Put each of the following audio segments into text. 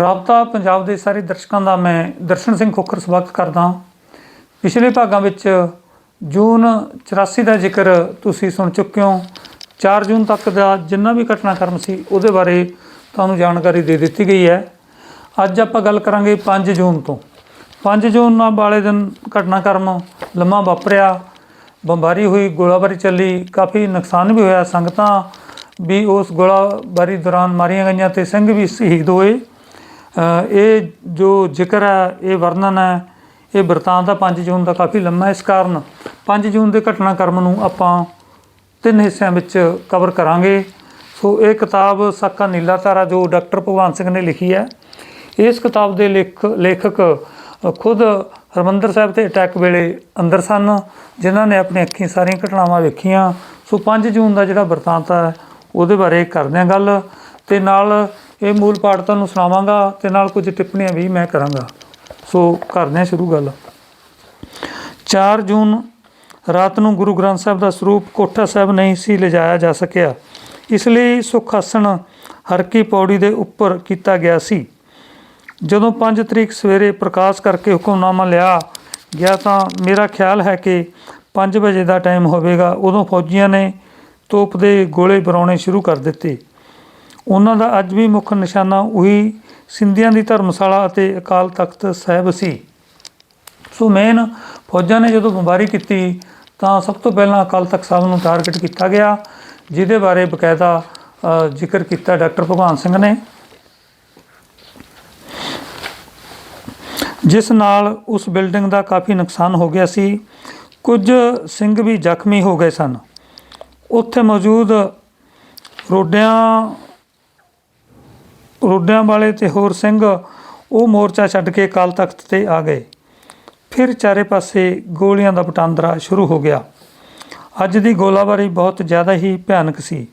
ਰਾਬਤਾ ਪੰਜਾਬ ਦੇ ਸਾਰੇ ਦਰਸ਼ਕਾਂ ਦਾ ਮੈਂ ਦਰਸ਼ਨ ਸਿੰਘ ਖੋਖਰ ਸਵਾਗਤ ਕਰਦਾ ਪਿਛਲੇ ਭਾਗਾਂ ਵਿੱਚ ਜੂਨ 84 ਦਾ ਜ਼ਿਕਰ ਤੁਸੀਂ ਸੁਣ ਚੁੱਕੇ ਹੋ। 4 ਜੂਨ ਤੱਕ ਦਾ ਜਿੰਨਾ ਵੀ ਘਟਨਾਕ੍ਰਮ ਸੀ, ਉਹਦੇ ਬਾਰੇ ਤੁਹਾਨੂੰ ਜਾਣਕਾਰੀ ਦੇ ਦਿੱਤੀ ਗਈ ਹੈ। ਅੱਜ ਆਪਾਂ ਗੱਲ ਕਰਾਂਗੇ 5 ਜੂਨ ਤੋਂ। 5 ਜੂਨ ਨਾਲ ਵਾਲੇ ਦਿਨ ਘਟਨਾਕ੍ਰਮ ਲੰਮਾ ਵਾਪਰਿਆ। ਬੰਬਾਰੀ ਹੋਈ, ਗੋਲਾਬਾਰੀ ਚੱਲੀ, ਕਾਫੀ ਨੁਕਸਾਨ ਵੀ ਹੋਇਆ। ਸੰਗਤਾਂ ਵੀ ਉਸ ਗੋਲਾਬਾਰੀ ਦੌਰਾਨ ਮਾਰੀਆਂ ਗਈਆਂ ਤੇ ਸਿੰਘ ਵੀ ਸ਼ਹੀਦ ਹੋਏ। ਇਹ ਜੋ ਜ਼ਿਕਰ ਹੈ, ਇਹ ਵਰਣਨ ਹੈ, ਇਹ ਬਿਰਤਾਂਤ ਦਾ 5 ਜੂਨ ਦਾ ਕਾਫੀ ਲੰਮਾ ਇਸ ਕਾਰਨ 5 ਜੂਨ ਦੇ ਘਟਨਾਕ੍ਰਮ ਨੂੰ ਆਪਾਂ ਤਿੰਨ ਹਿੱਸਿਆਂ ਵਿੱਚ ਕਵਰ ਕਰਾਂਗੇ। ਸੋ ਇਹ ਕਿਤਾਬ ਸਾਕਾ ਨੀਲਾ ਤਾਰਾ ਜੋ ਡਾਕਟਰ ਭਗਵੰਤ ਸਿੰਘ ਨੇ ਲਿਖੀ ਹੈ, ਇਸ ਕਿਤਾਬ ਦੇ ਲੇਖ, ਲੇਖਕ ਖੁਦ ਹਰਮੰਦਰ ਸਾਹਿਬ ਤੇ ਅਟੈਕ ਵੇਲੇ ਅੰਦਰ ਸਨ, ਜਿਨ੍ਹਾਂ ਨੇ ਆਪਣੀ ਅੱਖੀਂ ਸਾਰੀਆਂ ਘਟਨਾਵਾਂ ਵੇਖੀਆਂ। ਸੋ 5 ਜੂਨ ਦਾ ਜਿਹੜਾ ਬਿਰਤਾਂਤ ਹੈ, ਉਹਦੇ ਬਾਰੇ ਕਰਦੇ ਹਾਂ ਗੱਲ। ਤੇ ਨਾਲ ਇਹ ਮੂਲ ਪਾਠ ਤੁਹਾਨੂੰ ਸੁਣਾਵਾਂਗਾ ਤੇ ਨਾਲ ਕੁਝ ਟਿੱਪਣੀਆਂ ਵੀ ਮੈਂ ਕਰਾਂਗਾ। ਸੋ ਕਰਦੇ ਹਾਂ ਸ਼ੁਰੂ ਗੱਲ। 4 ਜੂਨ, ਰਾਤ ਨੂੰ ਗੁਰੂ ਗ੍ਰੰਥ ਸਾਹਿਬ ਦਾ ਸਰੂਪ ਕੋਠਾ ਸਾਹਿਬ ਨਹੀਂ ਸੀ ਲਿਜਾਇਆ ਜਾ ਸਕਿਆ। ਇਸ ਲਈ ਸੁਖਾਸਣ ਹਰਕੀ ਪੌੜੀ ਦੇ ਉੱਪਰ ਕੀਤਾ ਗਿਆ ਸੀ। ਜਦੋਂ 5 ਤਰੀਕ ਸਵੇਰੇ ਪ੍ਰਕਾਸ਼ ਕਰਕੇ ਹੁਕਮਨਾਮਾ ਲਿਆ, ਗਿਆ ਤਾਂ ਮੇਰਾ ਖਿਆਲ ਹੈ ਕਿ 5 ਵਜੇ ਦਾ ਟਾਈਮ ਹੋਵੇਗਾ, ਉਦੋਂ ਫੌਜੀਆਂ ਨੇ ਤੋਪ ਦੇ ਗੋਲੇ ਬਰਾਉਣੇ ਸ਼ੁਰੂ ਕਰ ਦਿੱਤੇ। ਉਹਨਾਂ ਦਾ ਅੱਜ ਵੀ ਮੁੱਖ ਨਿਸ਼ਾਨਾ ਉਹੀ ਸਿੰਧੀਆਂ ਦੀ ਧਰਮਸ਼ਾਲਾ ਅਤੇ ਅਕਾਲ ਤਖਤ ਸਾਹਿਬ ਸੀ। ਸੋ ਮੇਨ ਫੌਜਾਂ ਨੇ ਜਦੋਂ ਬੰਬਾਰੀ ਕੀਤੀ, ਤਾਂ ਸਭ ਤੋਂ ਪਹਿਲਾਂ ਅਕਾਲ ਤਖਤ ਸਾਹਿਬ ਨੂੰ ਟਾਰਗੇਟ ਕੀਤਾ ਗਿਆ, ਜਿਹਦੇ ਬਾਰੇ ਬਕਾਇਦਾ ਜ਼ਿਕਰ ਕੀਤਾ ਡਾਕਟਰ ਭਗਵਾਨ ਸਿੰਘ ਨੇ। ਜਿਸ ਨਾਲ ਉਸ ਬਿਲਡਿੰਗ ਦਾ ਕਾਫੀ ਨੁਕਸਾਨ ਹੋ ਗਿਆ ਸੀ। ਕੁਝ ਸਿੰਘ ਵੀ ਜ਼ਖਮੀ ਹੋ ਗਏ ਸਨ। ਉੱਥੇ ਮੌਜੂਦ ਰੋਡਿਆਂ ਰੋਡਿਆਂ ਵਾਲੇ ਤੇ ਹੋਰ ਸਿੰਘ ਉਹ ਮੋਰਚਾ ਛੱਡ ਕੇ ਅਕਾਲ ਤਖਤ ਤੇ ਆ ਗਏ। ਫਿਰ ਚਾਰੇ ਪਾਸੇ ਗੋਲੀਆਂ ਦਾ ਵਟਾਂਦਰਾ ਸ਼ੁਰੂ ਹੋ ਗਿਆ। ਅੱਜ ਦੀ ਗੋਲਾਬਾਰੀ ਬਹੁਤ ਜ਼ਿਆਦਾ ਹੀ ਭਿਆਨਕ ਸੀ।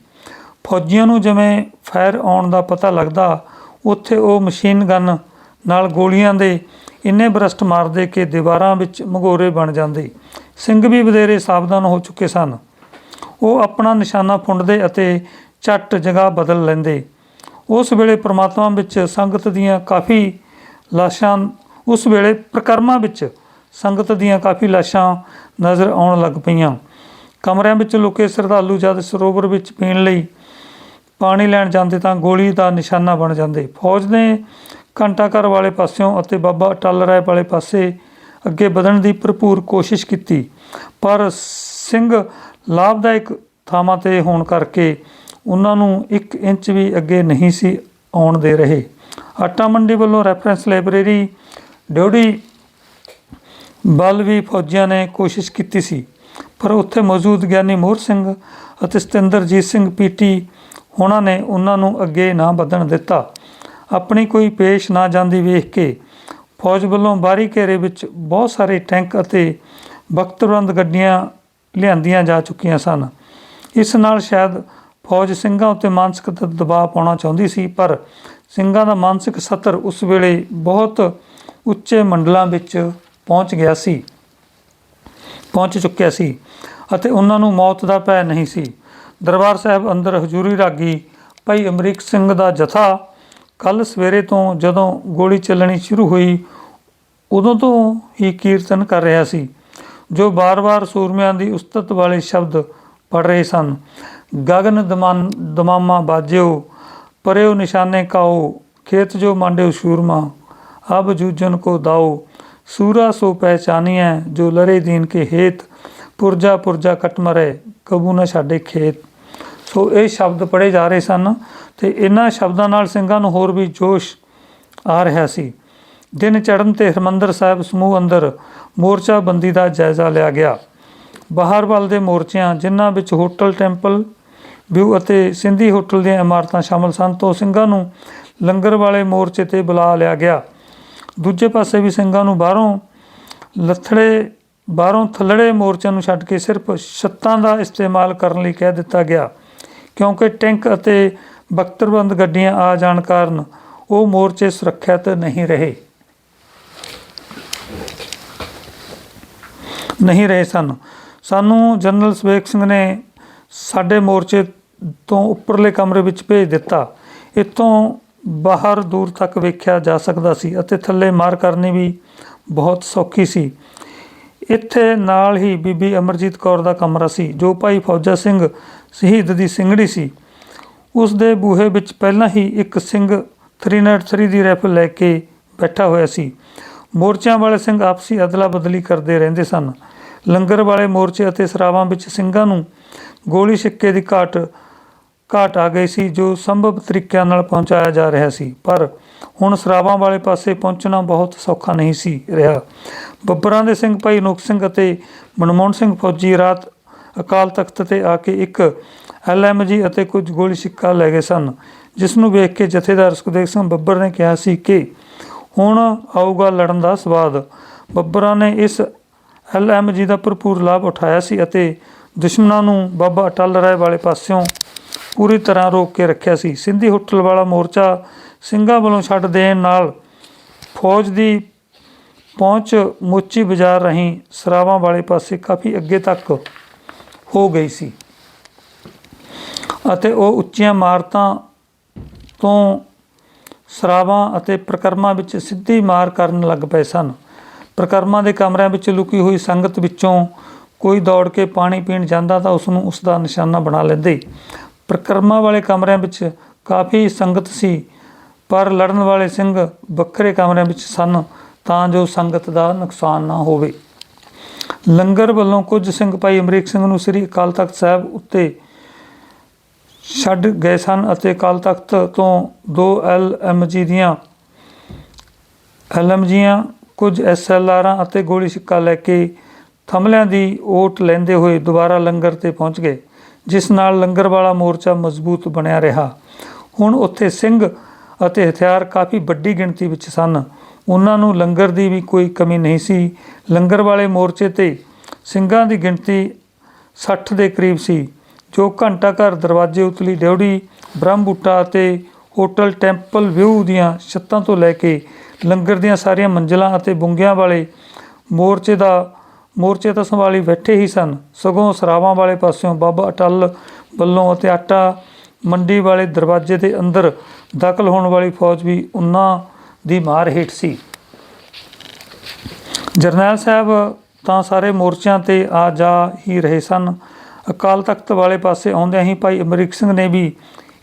ਫੌਜੀਆਂ ਨੂੰ ਜਿਵੇਂ ਫਾਇਰ ਆਉਣ ਦਾ ਪਤਾ ਲੱਗਦਾ, ਉੱਥੇ ਉਹ ਮਸ਼ੀਨ ਗਨ ਨਾਲ ਗੋਲੀਆਂ ਦੇ ਇੰਨੇ ਬਰਸਟ ਮਾਰਦੇ ਕਿ ਦੀਵਾਰਾਂ ਵਿੱਚ ਮਗੋਰੇ ਬਣ ਜਾਂਦੇ। ਸਿੰਘ ਵੀ ਵਧੇਰੇ ਸਾਵਧਾਨ ਹੋ ਚੁੱਕੇ ਸਨ। ਉਹ ਆਪਣਾ ਨਿਸ਼ਾਨਾ ਫੁੰਡਦੇ ਅਤੇ ਝੱਟ ਜਗ੍ਹਾ ਬਦਲ ਲੈਂਦੇ। ਉਸ ਵੇਲੇ ਪ੍ਰਮਾਤਮਾ ਵਿੱਚ ਸੰਗਤ ਦੀਆਂ ਕਾਫੀ ਲਾਸ਼ਾਂ, ਉਸ ਵੇਲੇ ਪ੍ਰਕਰਮਾਂ ਵਿੱਚ ਸੰਗਤ ਦੀਆਂ ਕਾਫੀ ਲਾਸ਼ਾਂ ਨਜ਼ਰ ਆਉਣ ਲੱਗ ਪਈਆਂ। ਕਮਰਿਆਂ ਵਿੱਚ ਲੁਕੇ ਸ਼ਰਧਾਲੂ ਜਦ ਸਰੋਵਰ ਵਿੱਚ ਪੀਣ ਲਈ ਪਾਣੀ ਲੈਣ ਜਾਂਦੇ ਤਾਂ ਗੋਲੀ ਦਾ ਨਿਸ਼ਾਨਾ ਬਣ ਜਾਂਦੇ। ਫੌਜ ਨੇ ਘੰਟਾ ਘਰ ਵਾਲੇ ਪਾਸਿਓਂ ਅਤੇ ਬਾਬਾ ਅਟਲ ਰਾਏ ਵਾਲੇ ਪਾਸੇ ਅੱਗੇ ਵਧਣ ਦੀ ਭਰਪੂਰ ਕੋਸ਼ਿਸ਼ ਕੀਤੀ। ਪਰ ਸਿੰਘ ਲਾਭਦਾਇਕ ਥਾਵਾਂ ਤੇ ਹੋਣ ਕਰਕੇ ਉਹਨਾਂ ਨੂੰ 1 ਇੰਚ ਵੀ ਅੱਗੇ ਨਹੀਂ ਸੀ ਆਉਣ ਦੇ ਰਹੇ। ਆਟਾ ਮੰਡੀ ਵੱਲੋਂ ਰੈਫਰੈਂਸ ਲਾਇਬ੍ਰੇਰੀ ਡਿਊਟੀ ਵੱਲ ਵੀ ਫੌਜੀਆਂ ਨੇ ਕੋਸ਼ਿਸ਼ ਕੀਤੀ ਸੀ, ਪਰ ਉੱਥੇ ਮੌਜੂਦ ਗਿਆਨੀ ਮੋਹਰ ਸਿੰਘ ਅਤੇ ਸਤਿੰਦਰਜੀਤ ਸਿੰਘ ਪੀਟੀ ਉਹਨਾਂ ਨੇ ਉਹਨਾਂ ਨੂੰ ਅੱਗੇ ਨਾ ਵਧਣ ਦਿੱਤਾ। ਆਪਣੀ ਕੋਈ ਪੇਸ਼ ਨਾ ਜਾਂਦੀ ਵੇਖ ਕੇ ਫੌਜ ਵੱਲੋਂ ਬਾਹਰੀ ਘੇਰੇ ਵਿੱਚ ਬਹੁਤ ਸਾਰੇ ਟੈਂਕ ਅਤੇ ਬਖਤਰਬੰਦ ਗੱਡੀਆਂ ਲਿਆਂਦੀਆਂ ਜਾ ਚੁੱਕੀਆਂ ਸਨ। ਇਸ ਨਾਲ ਸ਼ਾਇਦ ਫੌਜ ਸਿੰਘਾਂ ਉੱਤੇ ਮਾਨਸਿਕ ਦਬਾਅ ਪਾਉਣਾ ਚਾਹੁੰਦੀ ਸੀ, ਪਰ ਸਿੰਘਾਂ ਦਾ ਮਾਨਸਿਕ ਸਤਰ ਉਸ ਵੇਲੇ ਬਹੁਤ ਉੱਚੇ ਮੰਡਲਾਂ ਵਿੱਚ ਪਹੁੰਚ ਗਿਆ ਸੀ, ਪਹੁੰਚ ਚੁੱਕਿਆ ਸੀ ਅਤੇ ਉਹਨਾਂ ਨੂੰ ਮੌਤ ਦਾ ਭੈ ਨਹੀਂ ਸੀ। ਦਰਬਾਰ ਸਾਹਿਬ ਅੰਦਰ ਹਜ਼ੂਰੀ ਰਾਗੀ ਭਾਈ ਅਮਰੀਕ ਸਿੰਘ ਦਾ ਜਥਾ ਕੱਲ ਸਵੇਰੇ ਤੋਂ ਜਦੋਂ ਗੋਲੀ ਚੱਲਣੀ ਸ਼ੁਰੂ ਹੋਈ, ਉਦੋਂ ਤੋਂ ਹੀ ਕੀਰਤਨ ਕਰ ਰਿਹਾ ਸੀ, ਜੋ ਬਾਰ-ਬਾਰ ਸੂਰਮਿਆਂ ਦੀ ਉਸਤਤ ਵਾਲੇ ਸ਼ਬਦ ਪੜ ਰਹੇ ਸਨ। ਗਗਨ ਦਮਨ ਦਮਾਮਾ ਬਾਜਿਓ, ਪਰਿਓ ਨਿਸ਼ਾਨੇ ਕਾਓ, ਖੇਤ ਜੋ ਮਾਂਡਿਓ ਸ਼ੂਰਮਾ, ਅਬ ਜੂਜਨ ਕੋ ਦਾਓ। ਸੂਰਾ ਸੋ ਪਹਿਚਾਨੀਐ, ਜੋ ਲਰੇ ਦੀਨ ਕੇ ਹੇਤ, ਪੁਰਜਾ ਪੁਰਜਾ ਕਟ ਮਰੇ, ਕਬੂ ਨਾ ਛਾੜੇ ਖੇਤ। ਸੋ ਇਹ ਸ਼ਬਦ ਪੜੇ ਜਾ ਰਹੇ ਸਨ ਤੇ ਇਹਨਾਂ ਸ਼ਬਦਾਂ ਨਾਲ ਸਿੰਘਾਂ ਨੂੰ ਹੋਰ ਵੀ ਜੋਸ਼ ਆ ਰਿਹਾ ਸੀ। ਦਿਨ ਚੜ੍ਹਨ ਤੇ ਹਰਮੰਦਰ ਸਾਹਿਬ ਸਮੂਹ ਅੰਦਰ ਮੋਰਚਾ ਬੰਦੀ ਦਾ ਜਾਇਜ਼ਾ ਲਿਆ ਗਿਆ। ਬਾਹਰ ਵੱਲ ਦੇ ਮੋਰਚਿਆਂ, ਜਿਨ੍ਹਾਂ ਵਿੱਚ ਹੋਟਲ, ਟੈਂਪਲ ਵਿਊ ਅਤੇ ਸਿੰਧੀ ਹੋਟਲ ਦੀਆਂ ਇਮਾਰਤਾਂ ਸ਼ਾਮਲ ਸਨ, ਤੋਂ ਸਿੰਘਾਂ ਨੂੰ ਲੰਗਰ ਵਾਲੇ ਮੋਰਚੇ ਤੇ ਬੁਲਾ ਲਿਆ ਗਿਆ। ਦੂਜੇ ਪਾਸੇ ਵੀ ਸਿੰਘਾਂ ਨੂੰ ਬਾਹਰੋਂ ਲੱਥੜੇ, ਬਾਹਰੋਂ ਥੱਲੜੇ ਮੋਰਚਿਆਂ ਨੂੰ ਛੱਡ ਕੇ ਸਿਰਫ ਛੱਤਾਂ ਦਾ ਇਸਤੇਮਾਲ ਕਰਨ ਲਈ ਕਹਿ ਦਿੱਤਾ ਗਿਆ, ਕਿਉਂਕਿ ਟੈਂਕ ਅਤੇ ਬਖਤਰਬੰਦ ਗੱਡੀਆਂ ਆ ਜਾਣ ਕਾਰਨ ਉਹ ਮੋਰਚੇ ਸੁਰੱਖਿਅਤ ਨਹੀਂ ਰਹੇ। ਨਹੀਂ ਰਹੇ ਸਨ। ਸਾਨੂੰ ਜਨਰਲ ਸਵੇਕ ਸਿੰਘ ਨੇ ਸਾਡੇ ਮੋਰਚੇ ਤੋਂ ਉੱਪਰਲੇ ਕਮਰੇ ਵਿੱਚ ਭੇਜ ਦਿੱਤਾ। ਇੱਥੋਂ ਬਾਹਰ ਦੂਰ ਤੱਕ ਵੇਖਿਆ ਜਾ ਸਕਦਾ ਸੀ ਅਤੇ ਥੱਲੇ ਮਾਰ ਕਰਨੀ ਵੀ ਬਹੁਤ ਸੌਖੀ ਸੀ। ਇੱਥੇ ਨਾਲ ਹੀ ਬੀਬੀ ਅਮਰਜੀਤ ਕੌਰ ਦਾ ਕਮਰਾ ਸੀ, ਜੋ ਭਾਈ ਫੌਜਾ ਸਿੰਘ ਸ਼ਹੀਦ ਦੀ ਸਿੰਘੜੀ ਸੀ। ਉਸ ਦੇ ਬੂਹੇ ਵਿੱਚ ਪਹਿਲਾਂ ਹੀ ਇੱਕ ਸਿੰਘ 303 ਦੀ ਰਾਈਫਲ ਲੈ ਕੇ ਬੈਠਾ ਹੋਇਆ ਸੀ। ਮੋਰਚਿਆਂ ਵਾਲੇ ਸਿੰਘ ਆਪਸੀ ਅਦਲਾ ਬਦਲੀ ਕਰਦੇ ਰਹਿੰਦੇ ਸਨ। ਲੰਗਰ ਵਾਲੇ ਮੋਰਚੇ ਅਤੇ ਸਰਾਵਾਂ ਵਿੱਚ ਸਿੰਘਾਂ ਨੂੰ ਗੋਲੀ ਸਿੱਕੇ ਦੀ ਘਾਟ ਘਾਟ ਆ ਗਈ ਸੀ ਜੋ ਸੰਭਵ ਤਰੀਕਿਆਂ ਨਾਲ ਪਹੁੰਚਾਇਆ ਜਾ ਰਿਹਾ ਸੀ। ਪਰ ਹੁਣ ਸਰਾਵਾਂ ਵਾਲੇ ਪਾਸੇ ਪਹੁੰਚਣਾ ਬਹੁਤ ਸੌਖਾ ਨਹੀਂ ਸੀ ਰਿਹਾ। ਬੱਬਰਾਂ ਦੇ ਸਿੰਘ ਭਾਈ ਨੁਕ ਸਿੰਘ ਅਤੇ ਮਨਮੋਹਨ ਸਿੰਘ ਫੌਜੀ ਰਾਤ ਅਕਾਲ ਤਖਤ ਤੇ ਆ ਕੇ ਇੱਕ ਐਲਐਮਜੀ ਅਤੇ ਕੁਝ ਗੋਲੀ ਸਿੱਕਾ ਲੈ ਗਏ ਸਨ, ਜਿਸ ਨੂੰ ਵੇਖ ਕੇ ਜਥੇਦਾਰ ਸੁਖਦੇਵ ਸਿੰਘ ਬੱਬਰ ਨੇ ਕਿਹਾ ਸੀ ਕਿ ਹੁਣ ਆਊਗਾ ਲੜਨ ਦਾ ਸਵਾਦ। ਬੱਬਰਾਂ ਨੇ ਇਸ ਐਲਐਮਜੀ ਦਾ ਭਰਪੂਰ ਲਾਭ ਉਠਾਇਆ ਸੀ ਅਤੇ ਦੁਸ਼ਮਣਾਂ ਨੂੰ ਬਾਬਾ ਅਟਲ ਰਾਏ ਵਾਲੇ ਪਾਸਿਓਂ ਪੂਰੀ ਤਰ੍ਹਾਂ ਰੋਕ ਕੇ ਰੱਖਿਆ ਸੀ। ਸਿੰਧੀ ਹੋਟਲ ਵਾਲਾ ਮੋਰਚਾ ਸਿੰਘਾਂ ਵੱਲੋਂ ਛੱਡ ਦੇਣ ਨਾਲ ਫੌਜ ਦੀ ਪਹੁੰਚ ਮੋਚੀ ਬਾਜ਼ਾਰ ਰਾਹੀਂ ਸਰਾਵਾਂ ਵਾਲੇ ਪਾਸੇ ਕਾਫੀ ਅੱਗੇ ਤੱਕ ਹੋ ਗਈ ਸੀ। ਅਤੇ ਉਹ ਉੱਚੀਆਂ ਇਮਾਰਤਾਂ ਤੋਂ ਸਰਾਵਾਂ ਅਤੇ ਪ੍ਰਕਰਮਾਂ ਵਿੱਚ ਸਿੱਧੀ ਮਾਰ ਕਰਨ ਲੱਗ ਪਏ ਸਨ। ਪ੍ਰਕਰਮਾਂ ਦੇ ਕਮਰਿਆਂ ਵਿੱਚ ਲੁਕੀ ਹੋਈ ਸੰਗਤ ਵਿੱਚੋਂ ਕੋਈ ਦੌੜ ਕੇ ਪਾਣੀ ਪੀਣ ਜਾਂਦਾ ਤਾਂ ਉਸ ਨੂੰ ਉਸ ਦਾ ਨਿਸ਼ਾਨਾ ਬਣਾ ਲੈਂਦੇ। ਪ੍ਰਕਰਮਾਂ ਵਾਲੇ ਕਮਰਿਆਂ ਵਿੱਚ ਕਾਫੀ ਸੰਗਤ ਸੀ, ਪਰ ਲੜਨ ਵਾਲੇ ਸਿੰਘ ਵੱਖਰੇ ਕਮਰਿਆਂ ਵਿੱਚ ਸਨ ਤਾਂ ਜੋ ਸੰਗਤ ਦਾ ਨੁਕਸਾਨ ਨਾ ਹੋਵੇ। ਲੰਗਰ ਵੱਲੋਂ ਕੁਝ ਸਿੰਘ ਭਾਈ ਅਮਰੀਕ ਸਿੰਘ ਨੂੰ ਸ੍ਰੀ ਅਕਾਲ ਤਖਤ ਸਾਹਿਬ ਉੱਤੇ ਛੱਡ ਗਏ ਸਨ ਅਤੇ ਅਕਾਲ ਤਖਤ ਤੋਂ ਦੋ ਐਲ ਐਮ ਦੀਆਂ ਐਲਐਮਜੀਆਂ ਕੁਝ ਐਸਐਲਆਰਾਂ ਅਤੇ ਗੋਲੀ ਸਿੱਕਾ ਲੈ ਕੇ ਥਮਲਿਆਂ ਦੀ ਓਟ ਲੈਂਦੇ ਹੋਏ ਦੁਬਾਰਾ ਲੰਗਰ ਤੇ ਪਹੁੰਚ ਗਏ। ਜਿਸ ਨਾਲ ਲੰਗਰ ਵਾਲਾ ਮੋਰਚਾ ਮਜ਼ਬੂਤ ਬਣਿਆ ਰਿਹਾ। ਹੁਣ ਉੱਥੇ ਸਿੰਘ ਅਤੇ ਹਥਿਆਰ ਕਾਫੀ ਵੱਡੀ ਗਿਣਤੀ ਵਿੱਚ ਸਨ। ਉਹਨਾਂ ਨੂੰ ਲੰਗਰ ਦੀ ਵੀ ਕੋਈ ਕਮੀ ਨਹੀਂ ਸੀ। ਲੰਗਰ ਵਾਲੇ ਮੋਰਚੇ ਤੇ ਸਿੰਘਾਂ ਦੀ ਗਿਣਤੀ 60 ਦੇ ਕਰੀਬ ਸੀ, ਜੋ ਘੰਟਾ ਘਰ ਦਰਵਾਜ਼ੇ ਉਤਲੀ ਡਿਉੜੀ ਬ੍ਰਹਮ ਬੂਟਾ ਅਤੇ ਹੋਟਲ ਟੈਂਪਲ ਵਿਊ ਦੀਆਂ ਛੱਤਾਂ ਤੋਂ ਲੈ ਕੇ ਲੰਗਰ ਦੀਆਂ ਸਾਰੀਆਂ ਮੰਜ਼ਲਾਂ ਅਤੇ ਬੁੰਗਿਆਂ ਵਾਲੇ ਮੋਰਚੇ ਦਾ ਮੋਰਚੇ ਤਾਂ ਸੰਭਾਲੀ ਬੈਠੇ ਹੀ ਸਨ। ਸਗੋਂ ਸਰਾਵਾਂ ਵਾਲੇ ਪਾਸਿਓਂ ਬਾਬਾ ਅਟਲ ਵੱਲੋਂ ਅਤੇ ਆਟਾ ਮੰਡੀ ਵਾਲੇ ਦਰਵਾਜ਼ੇ ਦੇ ਅੰਦਰ ਦਾਖਲ ਹੋਣ ਵਾਲੀ ਫੌਜ ਵੀ ਉਹਨਾਂ ਦੀ ਮਾਰ ਹੇਠ ਸੀ। ਜਰਨੈਲ ਸਾਹਿਬ ਤਾਂ ਸਾਰੇ ਮੋਰਚਿਆਂ ਤੇ ਆ ਜਾ ਹੀ ਰਹੇ ਸਨ। ਅਕਾਲ ਤਖਤ ਵਾਲੇ ਪਾਸੇ ਆਉਂਦਿਆਂ ਹੀ ਭਾਈ ਅਮਰੀਕ ਸਿੰਘ ਨੇ ਵੀ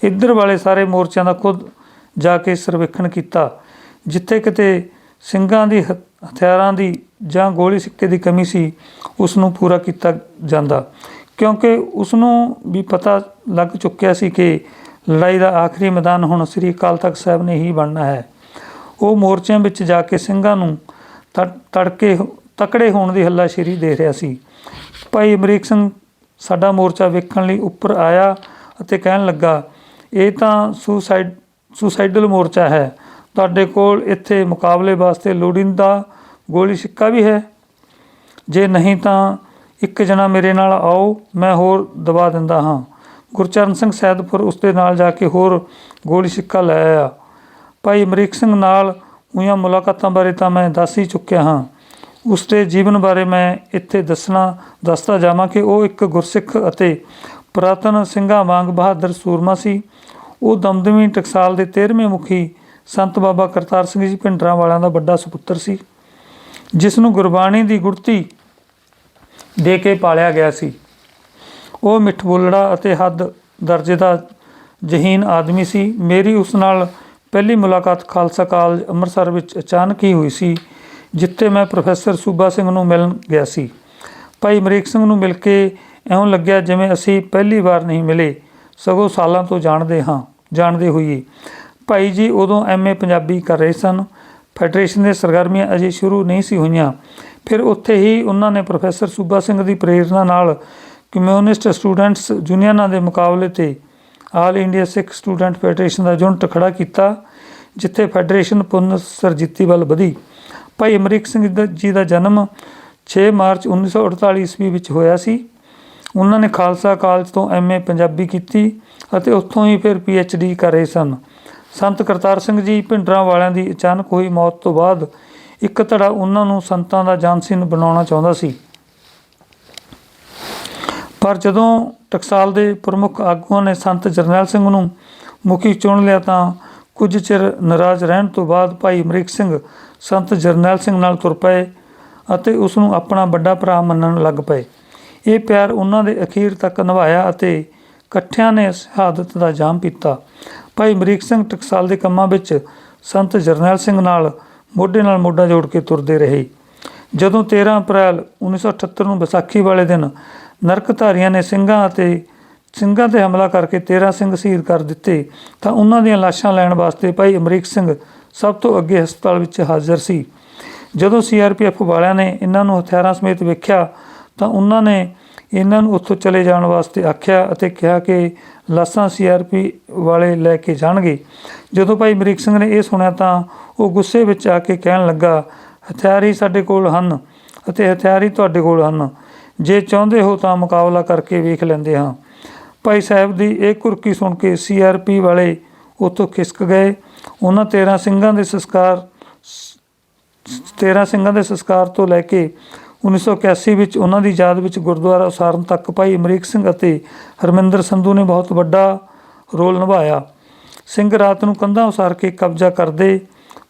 ਇੱਧਰ ਵਾਲੇ ਸਾਰੇ ਮੋਰਚਿਆਂ ਦਾ ਖੁਦ ਜਾ ਕੇ ਸਰਵੇਖਣ ਕੀਤਾ, ਜਿੱਥੇ ਕਿਤੇ ਸਿੰਘਾਂ ਦੀ ਹਥਿਆਰਾਂ ਦੀ ਜਾਂ ਗੋਲੀ ਸਿੱਕੇ ਦੀ ਕਮੀ ਸੀ ਉਸ ਨੂੰ ਪੂਰਾ ਕੀਤਾ ਜਾਂਦਾ। ਕਿਉਂਕਿ ਉਸ ਨੂੰ ਵੀ ਪਤਾ ਲੱਗ ਚੁੱਕਿਆ ਸੀ ਕਿ ਲੜਾਈ ਦਾ ਆਖਰੀ ਮੈਦਾਨ ਹੁਣ ਸ੍ਰੀ ਅਕਾਲ ਤਖਤ ਸਾਹਿਬ ਨੇ ਹੀ ਬਣਨਾ ਹੈ। ਉਹ ਮੋਰਚਿਆਂ ਵਿੱਚ ਜਾ ਕੇ ਸਿੰਘਾਂ ਨੂੰ ਤੜ- ਤੜਕੇ ਤਕੜੇ ਹੋਣ ਦੀ ਹੱਲਾਸ਼ੇਰੀ ਦੇ ਰਿਹਾ ਸੀ। ਭਾਈ ਅਮਰੀਕ ਸਿੰਘ ਸਾਡਾ ਮੋਰਚਾ ਵੇਖਣ ਲਈ ਉੱਪਰ ਆਇਆ ਅਤੇ ਕਹਿਣ ਲੱਗਾ, ਇਹ ਤਾਂ ਸੁਸਾਈਡ ਸੁਸਾਈਡਲ ਮੋਰਚਾ ਹੈ। ਤੁਹਾਡੇ ਕੋਲ ਇੱਥੇ ਮੁਕਾਬਲੇ ਵਾਸਤੇ ਲੋੜੀਂਦਾ ਗੋਲੀ ਸਿੱਕਾ ਵੀ ਹੈ। ਜੇ ਨਹੀਂ ਤਾਂ ਇੱਕ ਜਣਾ ਮੇਰੇ ਨਾਲ ਆਓ, ਮੈਂ ਹੋਰ ਦਵਾ ਦਿੰਦਾ ਹਾਂ। ਗੁਰਚਰਨ ਸਿੰਘ ਸੈਦਪੁਰ ਉਸ ਦੇ ਨਾਲ ਜਾ ਕੇ ਹੋਰ ਗੋਲੀ ਸਿੱਕਾ ਲੈ ਆਇਆ। ਭਾਈ ਅਮਰੀਕ ਸਿੰਘ ਨਾਲ ਹੋਈਆਂ ਮੁਲਾਕਾਤਾਂ ਬਾਰੇ ਤਾਂ ਮੈਂ ਦੱਸ ਹੀ ਚੁੱਕਿਆ ਹਾਂ। ਉਸ ਦੇ ਜੀਵਨ ਬਾਰੇ ਮੈਂ ਇੱਥੇ ਦੱਸਣਾ, ਦੱਸਦਾ ਜਾਵਾਂ ਕਿ ਉਹ ਇੱਕ ਗੁਰਸਿੱਖ ਅਤੇ ਪੁਰਾਤਨ ਸਿੰਘਾਂ ਵਾਂਗ ਬਹਾਦਰ ਸੂਰਮਾ ਸੀ। ਉਹ ਦਮਦਮੀ ਟਕਸਾਲ ਦੇ 13ਵੇਂ ਮੁਖੀ ਸੰਤ ਬਾਬਾ ਕਰਤਾਰ ਸਿੰਘ ਜੀ ਭਿੰਡਰਾਂ ਵਾਲਿਆਂ ਦਾ ਵੱਡਾ ਸੁਪੁੱਤਰ ਸੀ। ਜਿਸ ਨੂੰ ਗੁਰਬਾਣੀ ਦੀ ਗੁੜਤੀ ਦੇ ਕੇ ਪਾਲਿਆ ਗਿਆ ਸੀ। ਉਹ ਮਿੱਠ ਬੋਲੜਾ ਅਤੇ ਹੱਦ ਦਰਜੇ ਦਾ ਜਹੀਨ ਆਦਮੀ ਸੀ। ਮੇਰੀ ਉਸ ਨਾਲ ਪਹਿਲੀ ਮੁਲਾਕਾਤ ਖਾਲਸਾ ਕਾਲਜ ਅੰਮ੍ਰਿਤਸਰ ਵਿੱਚ ਅਚਾਨਕ ਹੀ ਹੋਈ ਸੀ, ਜਿੱਥੇ ਮੈਂ ਪ੍ਰੋਫੈਸਰ ਸੂਬਾ ਸਿੰਘ ਨੂੰ ਮਿਲਣ ਗਿਆ ਸੀ। ਭਾਈ ਅਮਰੀਕ ਸਿੰਘ ਨੂੰ ਮਿਲ ਕੇ ਇਉਂ ਲੱਗਿਆ ਜਿਵੇਂ ਅਸੀਂ ਪਹਿਲੀ ਵਾਰ ਨਹੀਂ ਮਿਲੇ, ਸਗੋਂ ਸਾਲਾਂ ਤੋਂ ਜਾਣਦੇ ਹਾਂ, ਜਾਣਦੇ ਹੋਈਏ। ਭਾਈ ਜੀ ਉਦੋਂ ਐਮਏ ਪੰਜਾਬੀ ਕਰ ਰਹੇ ਸਨ। ਫੈਡਰੇਸ਼ਨ ਦੇ ਸਰਗਰਮੀਆਂ ਅਜੇ ਸ਼ੁਰੂ ਨਹੀਂ ਸੀ ਹੋਈਆਂ। ਫਿਰ ਉੱਥੇ ਹੀ ਉਹਨਾਂ ਨੇ ਪ੍ਰੋਫੈਸਰ ਸੂਬਾ ਸਿੰਘ ਦੀ ਪ੍ਰੇਰਣਾ ਨਾਲ ਕਮਿਊਨਿਸਟ ਸਟੂਡੈਂਟਸ ਯੂਨੀਅਨਾਂ ਦੇ ਮੁਕਾਬਲੇ ਤੇ all India Sikh student federation ਦਾ ਯੂਨਿਟ ਖੜਾ ਕੀਤਾ, ਜਿੱਥੇ ਫੈਡਰੇਸ਼ਨ ਪੁਨਰ ਸਰਜੀਤੀ ਵੱਲ ਵਧੀ। ਭਾਈ ਅਮਰੀਕ ਸਿੰਘ ਦਾ- ਜੀ ਦਾ ਜਨਮ 6 ਮਾਰਚ 1948 ਈਸਵੀ ਵਿੱਚ ਹੋਇਆ ਸੀ। ਉਹਨਾਂ ਨੇ ਖਾਲਸਾ ਕਾਲਜ ਤੋਂ ਐਮਏ ਪੰਜਾਬੀ ਕੀਤੀ ਅਤੇ ਉੱਥੋਂ ਹੀ ਫਿਰ ਪੀਐਚਡੀ ਕਰ ਰਹੇ ਸਨ। ਸੰਤ ਕਰਤਾਰ ਸਿੰਘ ਜੀ ਭਿੰਡਰਾਂ ਵਾਲਿਆਂ ਦੀ ਅਚਾਨਕ ਹੋਈ ਮੌਤ ਤੋਂ ਬਾਅਦ ਇੱਕ ਧੜਾ ਉਹਨਾਂ ਨੂੰ ਸੰਤਾਂ ਦਾ ਜਾਨਸੀਨ ਬਣਾਉਣਾ ਚਾਹੁੰਦਾ ਸੀ। ਪਰ ਜਦੋਂ ਟਕਸਾਲ ਦੇ ਪ੍ਰਮੁੱਖ ਆਗੂਆਂ ਨੇ ਸੰਤ ਜਰਨੈਲ ਸਿੰਘ ਨੂੰ ਮੁਖੀ ਚੁਣ ਲਿਆ ਤਾਂ ਕੁਝ ਚਿਰ ਨਾਰਾਜ਼ ਰਹਿਣ ਤੋਂ ਬਾਅਦ ਭਾਈ ਅਮਰੀਕ ਸਿੰਘ ਸੰਤ ਜਰਨੈਲ ਸਿੰਘ ਨਾਲ ਤੁਰ ਪਏ ਅਤੇ ਉਸ ਨੂੰ ਆਪਣਾ ਵੱਡਾ ਭਰਾ ਮੰਨਣ ਲੱਗ ਪਏ। ਇਹ ਪਿਆਰ ਉਹਨਾਂ ਦੇ ਅਖੀਰ ਤੱਕ ਨਿਭਾਇਆ ਅਤੇ ਇਕੱਠਿਆਂ ਨੇ ਸ਼ਹਾਦਤ ਦਾ ਜਾਮ ਪੀਤਾ। ਭਾਈ ਅਮਰੀਕ ਸਿੰਘ ਟਕਸਾਲ ਦੇ ਕੰਮਾਂ ਵਿੱਚ ਸੰਤ ਜਰਨੈਲ ਸਿੰਘ ਨਾਲ ਮੋਢੇ ਨਾਲ ਮੋਢਾ ਜੋੜ ਕੇ ਤੁਰਦੇ ਰਹੇ। ਜਦੋਂ 13 ਅਪ੍ਰੈਲ 1978 ਨੂੰ ਵਿਸਾਖੀ ਵਾਲੇ ਦਿਨ ਨਰਕਧਾਰੀਆਂ ਨੇ ਸਿੰਘਾਂ ਅਤੇ ਸਿੰਘਾਂ ਤੇ ਹਮਲਾ ਕਰਕੇ 13 ਸਿੰਘ ਸ਼ਹੀਦ ਕਰ ਦਿੱਤੇ, ਤਾਂ ਉਹਨਾਂ ਦੀਆਂ ਲਾਸ਼ਾਂ ਲੈਣ ਵਾਸਤੇ ਭਾਈ ਅਮਰੀਕ ਸਿੰਘ ਸਭ ਤੋਂ ਅੱਗੇ ਹਸਪਤਾਲ ਵਿੱਚ ਹਾਜ਼ਰ ਸੀ। ਜਦੋਂ ਸੀਆਰਪੀਐਫ ਵਾਲਿਆਂ ਨੇ ਇਹਨਾਂ ਨੂੰ ਹਥਿਆਰਾਂ ਸਮੇਤ ਵੇਖਿਆ, ਤਾਂ ਉਹਨਾਂ ਨੇ ਇਹਨਾਂ ਨੂੰ ਉੱਥੋਂ ਚਲੇ ਜਾਣ ਵਾਸਤੇ ਆਖਿਆ ਅਤੇ ਕਿਹਾ ਕਿ ਲਾਸ਼ਾਂ ਸੀਆਰਪੀ ਵਾਲੇ ਲੈ ਕੇ ਜਾਣਗੇ। ਜਦੋਂ ਭਾਈ ਅਮਰੀਕ ਸਿੰਘ ਨੇ ਇਹ ਸੁਣਿਆ ਤਾਂ ਉਹ ਗੁੱਸੇ ਵਿੱਚ ਆ ਕੇ ਕਹਿਣ ਲੱਗਾ, ਹਥਿਆਰੀ ਸਾਡੇ ਕੋਲ ਹਨ ਅਤੇ ਹਥਿਆਰੀ ਤੁਹਾਡੇ ਕੋਲ ਹਨ। ਜੇ ਚਾਹੁੰਦੇ ਹੋ ਤਾਂ ਮੁਕਾਬਲਾ ਕਰਕੇ ਵੇਖ ਲੈਂਦੇ ਹਾਂ। ਭਾਈ ਸਾਹਿਬ ਦੀ ਇਹ ਕੁਰਕੀ ਸੁਣ ਕੇ ਸੀਆਰਪੀ ਵਾਲੇ ਉੱਥੋਂ ਖਿਸਕ ਗਏ। ਉਹਨਾਂ 13 ਸਿੰਘਾਂ ਦੇ ਸੰਸਕਾਰ 13 ਸਿੰਘਾਂ ਦੇ ਸੰਸਕਾਰ ਤੋਂ ਲੈ ਕੇ 1981 ਵਿੱਚ ਉਹਨਾਂ ਦੀ ਯਾਦ ਵਿੱਚ ਗੁਰਦੁਆਰਾ ਉਸਾਰਨ ਤੱਕ ਭਾਈ ਅਮਰੀਕ ਸਿੰਘ ਅਤੇ ਹਰਮਿੰਦਰ ਸੰਧੂ ਨੇ ਬਹੁਤ ਵੱਡਾ ਰੋਲ ਨਿਭਾਇਆ। ਸਿੰਘ ਰਾਤ ਨੂੰ ਕੰਧਾਂ ਉਸਾਰ ਕੇ ਕਬਜ਼ਾ ਕਰਦੇ,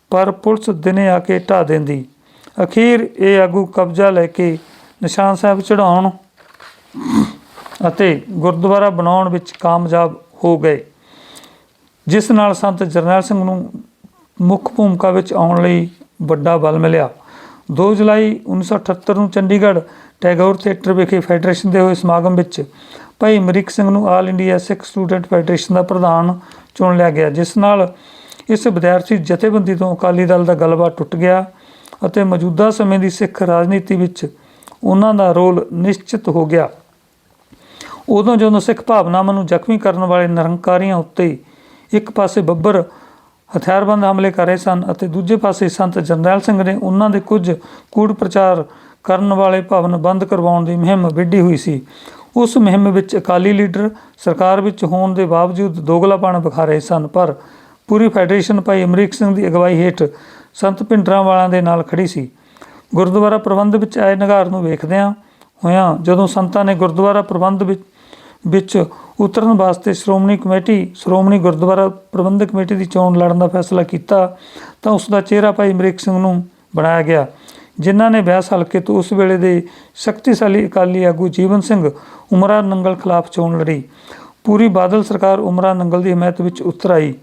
ਪਰ ਪੁਲਿਸ ਦਿਨੇ ਆ ਕੇ ਢਾ ਦਿੰਦੀ। ਅਖੀਰ ਇਹ ਆਗੂ ਕਬਜ਼ਾ ਲੈ ਕੇ ਨਿਸ਼ਾਨ ਸਾਹਿਬ ਚੜਾਉਣ ਅਤੇ ਗੁਰਦੁਆਰਾ ਬਣਾਉਣ ਵਿੱਚ ਕਾਮਯਾਬ ਹੋ ਗਏ, ਜਿਸ ਨਾਲ ਸੰਤ ਜਰਨੈਲ ਸਿੰਘ ਨੂੰ ਮੁੱਖ ਭੂਮਿਕਾ ਵਿੱਚ ਆਉਣ ਲਈ ਵੱਡਾ ਬਲ ਮਿਲਿਆ। 2 ਜੁਲਾਈ 1978 ਨੂੰ ਚੰਡੀਗੜ੍ਹ ਟੈਗੋਰ ਥੀਏਟਰ ਵਿਖੇ ਫੈਡਰੇਸ਼ਨ ਦੇ ਹੋਏ ਸਮਾਗਮ ਵਿੱਚ ਭਾਈ ਅਮਰੀਕ ਸਿੰਘ ਨੂੰ all India Sikh student federation ਦਾ ਪ੍ਰਧਾਨ ਚੁਣ ਲਿਆ ਗਿਆ, ਜਿਸ ਨਾਲ ਇਸ ਵਿਦਿਆਰਥੀ ਜਥੇਬੰਦੀ ਤੋਂ ਅਕਾਲੀ ਦਲ ਦਾ ਗਲਬਾ ਟੁੱਟ ਗਿਆ ਅਤੇ ਮੌਜੂਦਾ ਸਮੇਂ ਦੀ ਸਿੱਖ ਰਾਜਨੀਤੀ ਵਿੱਚ ਉਹਨਾਂ ਦਾ ਰੋਲ ਨਿਸ਼ਚਿਤ ਹੋ ਗਿਆ। ਉਦੋਂ ਜਦੋਂ ਸਿੱਖ ਭਾਵਨਾਵਾਂ ਨੂੰ ਜ਼ਖਮੀ ਕਰਨ ਵਾਲੇ ਨਿਰੰਕਾਰੀਆਂ ਉੱਤੇ ਇੱਕ ਪਾਸੇ ਬੱਬਰ ਹਥਿਆਰਬੰਦ ਹਮਲੇ ਕਰ ਰਹੇ ਸਨ ਅਤੇ ਦੂਜੇ ਪਾਸੇ ਸੰਤ ਜਰਨੈਲ ਸਿੰਘ ਨੇ ਉਹਨਾਂ ਦੇ ਕੁਝ ਕੂੜ ਪ੍ਰਚਾਰ ਕਰਨ ਵਾਲੇ ਭਵਨ ਬੰਦ ਕਰਵਾਉਣ ਦੀ ਮੁਹਿੰਮ ਵਿੱਢੀ ਹੋਈ ਸੀ। ਉਸ ਮੁਹਿੰਮ ਵਿੱਚ ਅਕਾਲੀ ਲੀਡਰ ਸਰਕਾਰ ਵਿੱਚ ਹੋਣ ਦੇ ਬਾਵਜੂਦ ਦੋਗਲਾਪਣ ਵਿਖਾ ਰਹੇ ਸਨ, ਪਰ ਪੂਰੀ ਫੈਡਰੇਸ਼ਨ ਭਾਈ ਅਮਰੀਕ ਸਿੰਘ ਦੀ ਅਗਵਾਈ ਹੇਠ ਸੰਤ ਭਿੰਡਰਾਂ ਵਾਲਿਆਂ ਦੇ ਨਾਲ ਖੜੀ ਸੀ। ਗੁਰਦੁਆਰਾ ਪ੍ਰਬੰਧ ਵਿੱਚ ਆਏ ਨਿਗਾਰ ਨੂੰ ਵੇਖਦਿਆਂ ਹੋਇਆਂ ਜਦੋਂ ਸੰਤਾਂ ਨੇ ਗੁਰਦੁਆਰਾ ਪ੍ਰਬੰਧ ਵਿੱਚ ਵਿੱਚ ਉਤਰਨ ਵਾਸਤੇ ਸ਼੍ਰੋਮਣੀ ਕਮੇਟੀ, ਸ਼੍ਰੋਮਣੀ ਗੁਰਦੁਆਰਾ ਪ੍ਰਬੰਧਕ ਕਮੇਟੀ ਦੀ ਚੋਣ ਲੜਨ ਦਾ ਫੈਸਲਾ ਕੀਤਾ, ਤਾਂ ਉਸ ਦਾ ਚਿਹਰਾ ਭਾਈ ਅਮਰੀਕ ਸਿੰਘ ਨੂੰ ਬਣਾਇਆ ਗਿਆ, ਜਿਨ੍ਹਾਂ ਨੇ ਬਿਆਸ ਹਲਕੇ ਤੋਂ ਉਸ ਵੇਲੇ ਦੇ ਸ਼ਕਤੀਸ਼ਾਲੀ ਅਕਾਲੀ ਆਗੂ ਜੀਵਨ ਸਿੰਘ ਉਮਰਾ ਨੰਗਲ ਖਿਲਾਫ ਚੋਣ ਲੜੀ। ਪੂਰੀ ਬਾਦਲ ਸਰਕਾਰ ਉਮਰਾ ਨੰਗਲ ਦੀ ਹਮਾਇਤ ਵਿੱਚ ਉਤਰ ਆਈ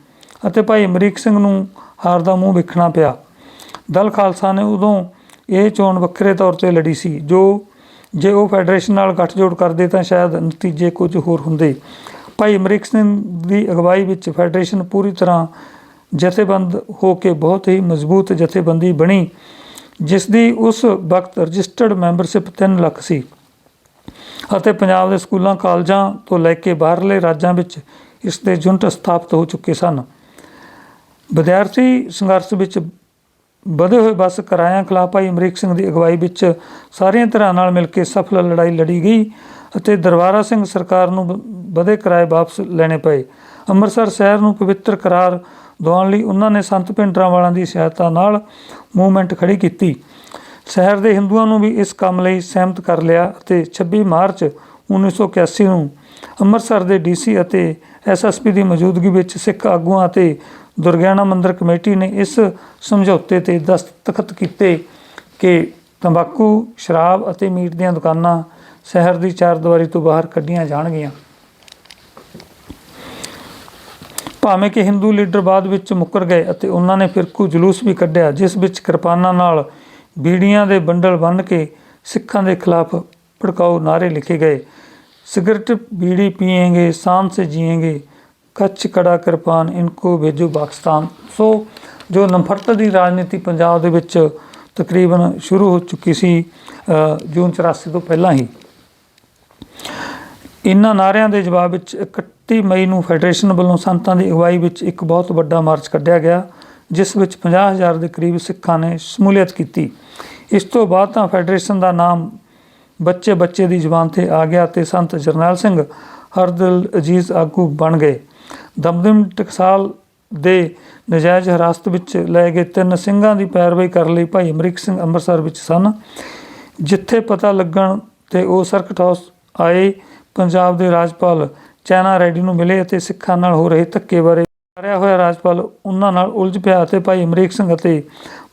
ਅਤੇ ਭਾਈ ਅਮਰੀਕ ਸਿੰਘ ਨੂੰ ਹਾਰ ਦਾ ਮੂੰਹ ਵੇਖਣਾ ਪਿਆ। ਦਲ ਖਾਲਸਾ ਨੇ ਉਦੋਂ ਇਹ ਚੋਣ ਵੱਖਰੇ ਤੌਰ ਤੇ ਲੜੀ ਸੀ, ਜੋ ਜੇ ਉਹ ਫੈਡਰੇਸ਼ਨ ਨਾਲ ਗੱਠਜੋੜ ਕਰਦੇ ਤਾਂ ਸ਼ਾਇਦ ਨਤੀਜੇ ਕੁਝ ਹੋਰ ਹੁੰਦੇ। ਭਾਈ ਅਮਰੀਕ ਸਿੰਘ ਦੀ ਅਗਵਾਈ ਵਿੱਚ ਫੈਡਰੇਸ਼ਨ ਪੂਰੀ ਤਰ੍ਹਾਂ ਜਥੇਬੰਦ ਹੋ ਕੇ ਬਹੁਤ ਹੀ ਮਜ਼ਬੂਤ ਜਥੇਬੰਦੀ ਬਣੀ ਜਿਸ ਦੀ ਉਸ ਵਕਤ ਰਜਿਸਟਰਡ ਮੈਂਬਰਸ਼ਿਪ 3 ਲੱਖ ਸੀ ਅਤੇ ਪੰਜਾਬ ਦੇ ਸਕੂਲਾਂ, ਕਾਲਜਾਂ ਤੋਂ ਲੈ ਕੇ ਬਾਹਰਲੇ ਰਾਜਾਂ ਵਿੱਚ ਇਸ ਦੇ ਯੂਨਿਟ ਸਥਾਪਿਤ ਹੋ ਚੁੱਕੇ ਸਨ। ਵਿਦਿਆਰਥੀ ਸੰਘਰਸ਼ ਵਿੱਚ ਵਧੇ ਹੋਏ ਬੱਸ ਕਿਰਾਇਆਂ ਖਿਲਾਫ ਭਾਈ ਅਮਰੀਕ ਸਿੰਘ ਦੀ ਅਗਵਾਈ ਵਿੱਚ ਸਾਰੀਆਂ ਧਿਰਾਂ ਨਾਲ ਮਿਲ ਕੇ ਸਫਲ ਲੜਾਈ ਲੜੀ ਗਈ ਅਤੇ ਦਰਬਾਰਾ ਸਿੰਘ ਸਰਕਾਰ ਨੂੰ ਵਧੇ ਕਿਰਾਏ ਵਾਪਸ ਲੈਣੇ ਪਏ। ਅੰਮ੍ਰਿਤਸਰ ਸ਼ਹਿਰ ਨੂੰ ਪਵਿੱਤਰ ਕਰਾਰ ਦਿਵਾਉਣ ਲਈ ਉਹਨਾਂ ਨੇ ਸੰਤ ਭਿੰਡਰਾਂ ਵਾਲਿਆਂ ਦੀ ਸਹਾਇਤਾ ਨਾਲ ਮੂਵਮੈਂਟ ਖੜੀ ਕੀਤੀ। ਸ਼ਹਿਰ ਦੇ ਹਿੰਦੂਆਂ ਨੂੰ ਵੀ ਇਸ ਕੰਮ ਲਈ ਸਹਿਮਤ ਕਰ ਲਿਆ ਅਤੇ 26 ਮਾਰਚ 1981 ਨੂੰ ਅੰਮ੍ਰਿਤਸਰ ਦੇ ਡੀਸੀ ਅਤੇ ਐਸਐਸਪੀ ਦੀ ਮੌਜੂਦਗੀ ਵਿੱਚ ਸਿੱਖ ਆਗੂਆਂ ਅਤੇ ਦੁਰਗਿਆਣਾ ਮੰਦਰ ਕਮੇਟੀ ਨੇ ਇਸ ਸਮਝੌਤੇ ਤੇ ਦਸਤਖਤ ਕੀਤੇ ਕਿ ਤੰਬਾਕੂ, ਸ਼ਰਾਬ ਅਤੇ ਮੀਟ ਦੀਆਂ ਦੁਕਾਨਾਂ ਸ਼ਹਿਰ ਦੀ ਚਾਰਦੀਵਾਰੀ ਤੋਂ ਬਾਹਰ ਕੱਢੀਆਂ ਜਾਣਗੀਆਂ। ਭਾਵੇਂ ਕਿ ਹਿੰਦੂ ਲੀਡਰ ਬਾਅਦ ਵਿੱਚ ਮੁੱਕਰ ਗਏ ਅਤੇ ਉਹਨਾਂ ਨੇ ਫਿਰਕੂ ਜਲੂਸ ਵੀ ਕੱਢਿਆ, ਜਿਸ ਵਿੱਚ ਕਿਰਪਾਨਾਂ ਨਾਲ ਬੀੜੀਆਂ ਦੇ ਬੰਡਲ ਬੰਨ ਕੇ ਸਿੱਖਾਂ ਦੇ ਖਿਲਾਫ ਭੜਕਾਊ ਨਾਰੇ ਲਿਖੇ ਗਏ। ਸਿਗਰਟ ਬੀੜੀ ਪੀਏਗੇ ਸਾਂਸ ਸੇ ਕੱਚ ਕੜਾ ਕਿਰਪਾਨ ਇਨਕੋ ਭੇਜੋ ਪਾਕਿਸਤਾਨ। ਸੋ ਜੋ ਨਫ਼ਰਤ ਦੀ ਰਾਜਨੀਤੀ ਪੰਜਾਬ ਦੇ ਵਿੱਚ ਤਕਰੀਬਨ ਸ਼ੁਰੂ ਹੋ ਚੁੱਕੀ ਸੀ ਜੂਨ 84 ਤੋਂ ਪਹਿਲਾਂ ਹੀ। ਇਨ੍ਹਾਂ ਨਾਰਿਆਂ ਦੇ ਜਵਾਬ ਵਿੱਚ 31 ਮਈ ਨੂੰ ਫੈਡਰੇਸ਼ਨ ਵੱਲੋਂ ਸੰਤਾਂ ਦੀ ਅਗਵਾਈ ਵਿੱਚ ਇੱਕ ਬਹੁਤ ਵੱਡਾ ਮਾਰਚ ਕੱਢਿਆ ਗਿਆ, ਜਿਸ ਵਿੱਚ 50000 ਦੇ ਕਰੀਬ ਸਿੱਖਾਂ ਨੇ ਸ਼ਮੂਲੀਅਤ ਕੀਤੀ। ਇਸ ਤੋਂ ਬਾਅਦ ਤਾਂ ਫੈਡਰੇਸ਼ਨ ਦਾ ਨਾਮ ਬੱਚੇ ਬੱਚੇ ਦੀ ਜ਼ੁਬਾਨ ਤੇ ਆ ਗਿਆ ਤੇ ਸੰਤ ਜਰਨੈਲ ਸਿੰਘ ਹਰਦਲ ਅਜੀਜ਼ ਆਗੂ ਬਣ ਗਏ। ਦਮਦਮ ਟਕਸਾਲ ਦੇ ਨਜਾਇਜ਼ ਹਿਰਾਸਤ ਵਿੱਚ ਲਏ ਗਏ ਤਿੰਨ ਸਿੰਘਾਂ ਦੀ ਪੈਰਵਾਈ ਕਰਨ ਲਈ ਭਾਈ ਅਮਰੀਕ ਸਿੰਘ ਅੰਮ੍ਰਿਤਸਰ ਵਿੱਚ ਸਨ। ਜਿੱਥੇ ਪਤਾ ਲੱਗਣ ਤੇ ਉਹ ਸਰਕਟ ਹਾਊਸ ਆਏ, ਪੰਜਾਬ ਦੇ ਰਾਜਪਾਲ ਚੈਨਾ ਰੈਡੀ ਨੂੰ ਮਿਲੇ ਅਤੇ ਸਿੱਖਾਂ ਨਾਲ ਹੋ ਰਹੇ ਧੱਕੇ ਬਾਰੇ ਮਾਰਿਆ ਹੋਇਆ ਰਾਜਪਾਲ ਉਹਨਾਂ ਨਾਲ ਉਲਝ ਪਿਆ ਅਤੇ ਭਾਈ ਅਮਰੀਕ ਸਿੰਘ ਅਤੇ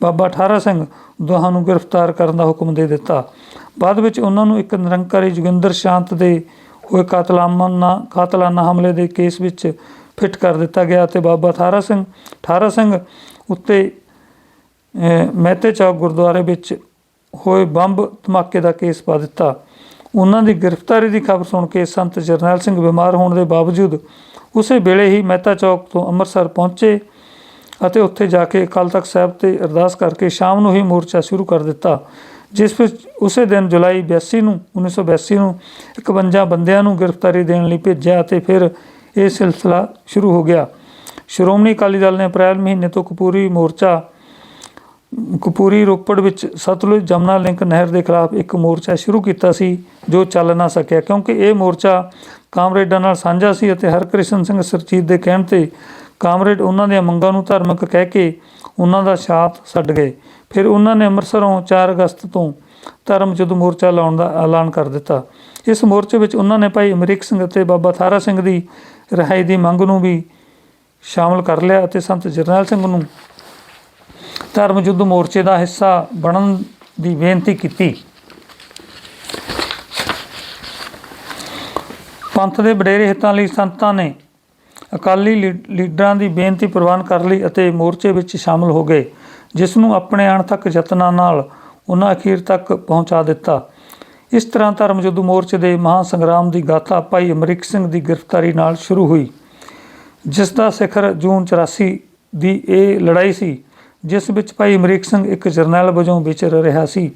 ਬਾਬਾ ਠਾਰਾ ਸਿੰਘ ਦੋਹਾਂ ਨੂੰ ਗ੍ਰਿਫਤਾਰ ਕਰਨ ਦਾ ਹੁਕਮ ਦੇ ਦਿੱਤਾ। ਬਾਅਦ ਵਿੱਚ ਉਹਨਾਂ ਨੂੰ ਇੱਕ ਨਿਰੰਕਾਰੀ ਜੋਗਿੰਦਰ ਸ਼ਾਂਤ ਦੇ ਹੋਏ ਕਾਤਲਾਨਾ ਕਾਤਲਾਨਾ ਹਮਲੇ ਦੇ ਕੇਸ ਵਿੱਚ ਫਿੱਟ ਕਰ ਦਿੱਤਾ ਗਿਆ ਅਤੇ ਬਾਬਾ ਥਾਰਾ ਸਿੰਘ ਠਾਰਾ ਸਿੰਘ ਉੱਤੇ ਮਹਿਤੇ ਚੌਕ ਗੁਰਦੁਆਰੇ ਵਿੱਚ ਹੋਏ ਬੰਬ ਧਮਾਕੇ ਦਾ ਕੇਸ ਪਾ ਦਿੱਤਾ। ਉਹਨਾਂ ਦੀ ਗ੍ਰਿਫਤਾਰੀ ਦੀ ਖਬਰ ਸੁਣ ਕੇ ਸੰਤ ਜਰਨੈਲ ਸਿੰਘ ਬਿਮਾਰ ਹੋਣ ਦੇ ਬਾਵਜੂਦ ਉਸੇ ਵੇਲੇ ਹੀ ਮਹਿਤਾ ਚੌਕ ਤੋਂ ਅੰਮ੍ਰਿਤਸਰ ਪਹੁੰਚੇ ਅਤੇ ਉੱਥੇ ਜਾ ਕੇ ਅਕਾਲ ਤਖਤ ਸਾਹਿਬ ਤੇ ਅਰਦਾਸ ਕਰਕੇ ਸ਼ਾਮ ਨੂੰ ਹੀ ਮੋਰਚਾ ਸ਼ੁਰੂ ਕਰ ਦਿੱਤਾ। ਜਿਸ ਵਿੱਚ ਉਸੇ ਦਿਨ ਜੁਲਾਈ 82 ਨੂੰ 1982 ਨੂੰ 51 ਬੰਦਿਆਂ ਨੂੰ ਗ੍ਰਿਫਤਾਰੀ ਦੇਣ ਲਈ ਭੇਜਿਆ ਅਤੇ ਫਿਰ ਇਹ ਸਿਲਸਿਲਾ ਸ਼ੁਰੂ ਹੋ ਗਿਆ। ਸ਼੍ਰੋਮਣੀ ਅਕਾਲੀ ਦਲ ਨੇ ਅਪ੍ਰੈਲ ਮਹੀਨੇ ਤੋਂ ਕਪੂਰੀ ਮੋਰਚਾ, ਕਪੂਰੀ ਰੋਪੜ ਵਿੱਚ ਸਤਲੁਜ ਜਮਨਾ ਲਿੰਕ ਨਹਿਰ ਦੇ ਖਿਲਾਫ ਇੱਕ ਮੋਰਚਾ ਸ਼ੁਰੂ ਕੀਤਾ ਸੀ, ਜੋ ਚੱਲ ਨਾ ਸਕਿਆ, ਕਿਉਂਕਿ ਇਹ ਮੋਰਚਾ ਕਾਮਰੇਡਾਂ ਨਾਲ ਸਾਂਝਾ ਸੀ ਅਤੇ ਹਰਕ੍ਰਿਸ਼ਨ ਸਿੰਘ ਸਰਜੀਤ ਦੇ ਕਹਿਣ ਤੇ ਕਾਮਰੇਡ ਉਹਨਾਂ ਦੀਆਂ ਮੰਗਾਂ ਨੂੰ ਧਾਰਮਿਕ ਕਹਿ ਕੇ ਉਹਨਾਂ ਦਾ ਸਾਥ ਛੱਡ ਗਏ। ਫਿਰ ਉਹਨਾਂ ਨੇ ਅੰਮ੍ਰਿਤਸਰੋਂ 4 ਅਗਸਤ ਤੋਂ ਧਰਮ ਯੁੱਧ ਮੋਰਚਾ ਲਾਉਣ ਦਾ ਐਲਾਨ ਕਰ ਦਿੱਤਾ। ਇਸ ਮੋਰਚੇ ਵਿੱਚ ਉਹਨਾਂ ਨੇ ਭਾਈ ਅਮਰੀਕ ਸਿੰਘ ਅਤੇ ਬਾਬਾ ਥਾਰਾ ਸਿੰਘ ਦੀ ਰਿਹਾਈ ਦੀ ਮੰਗ ਨੂੰ ਵੀ ਸ਼ਾਮਲ ਕਰ ਲਿਆ ਅਤੇ ਸੰਤ ਜਰਨੈਲ ਸਿੰਘ ਨੂੰ ਧਰਮ ਯੁੱਧ ਮੋਰਚੇ ਦਾ ਹਿੱਸਾ ਬਣਨ ਦੀ ਬੇਨਤੀ ਕੀਤੀ। ਪੰਥ ਦੇ ਵਡੇਰੇ ਹਿੱਤਾਂ ਲਈ ਸੰਤਾਂ ਨੇ ਅਕਾਲੀ ਲੀ- ਲੀਡਰਾਂ ਦੀ ਬੇਨਤੀ ਪ੍ਰਵਾਨ ਕਰ ਲਈ ਅਤੇ ਮੋਰਚੇ ਵਿੱਚ ਸ਼ਾਮਲ ਹੋ ਗਏ। ਜਿਸ ਨੂੰ ਆਪਣੇ ਅਣਥੱਕ ਯਤਨਾਂ ਨਾਲ ਉਹਨਾਂ ਅਖੀਰ ਤੱਕ ਪਹੁੰਚਾ ਦਿੱਤਾ। ਇਸ ਤਰ੍ਹਾਂ ਧਰਮ ਯੁੱਧ ਮੋਰਚੇ ਦੇ ਮਹਾਂ ਸੰਗਰਾਮ ਦੀ ਗਾਥਾ ਭਾਈ ਅਮਰੀਕ ਸਿੰਘ ਦੀ ਗ੍ਰਿਫਤਾਰੀ ਨਾਲ ਸ਼ੁਰੂ ਹੋਈ, ਜਿਸ ਦਾ ਸਿਖਰ ਜੂਨ 84 ਦੀ ਇਹ ਲੜਾਈ ਸੀ, ਜਿਸ ਵਿੱਚ ਭਾਈ ਅਮਰੀਕ ਸਿੰਘ ਇੱਕ ਜਰਨੈਲ ਵਜੋਂ ਵਿਚਰ ਰਿਹਾ ਸੀ।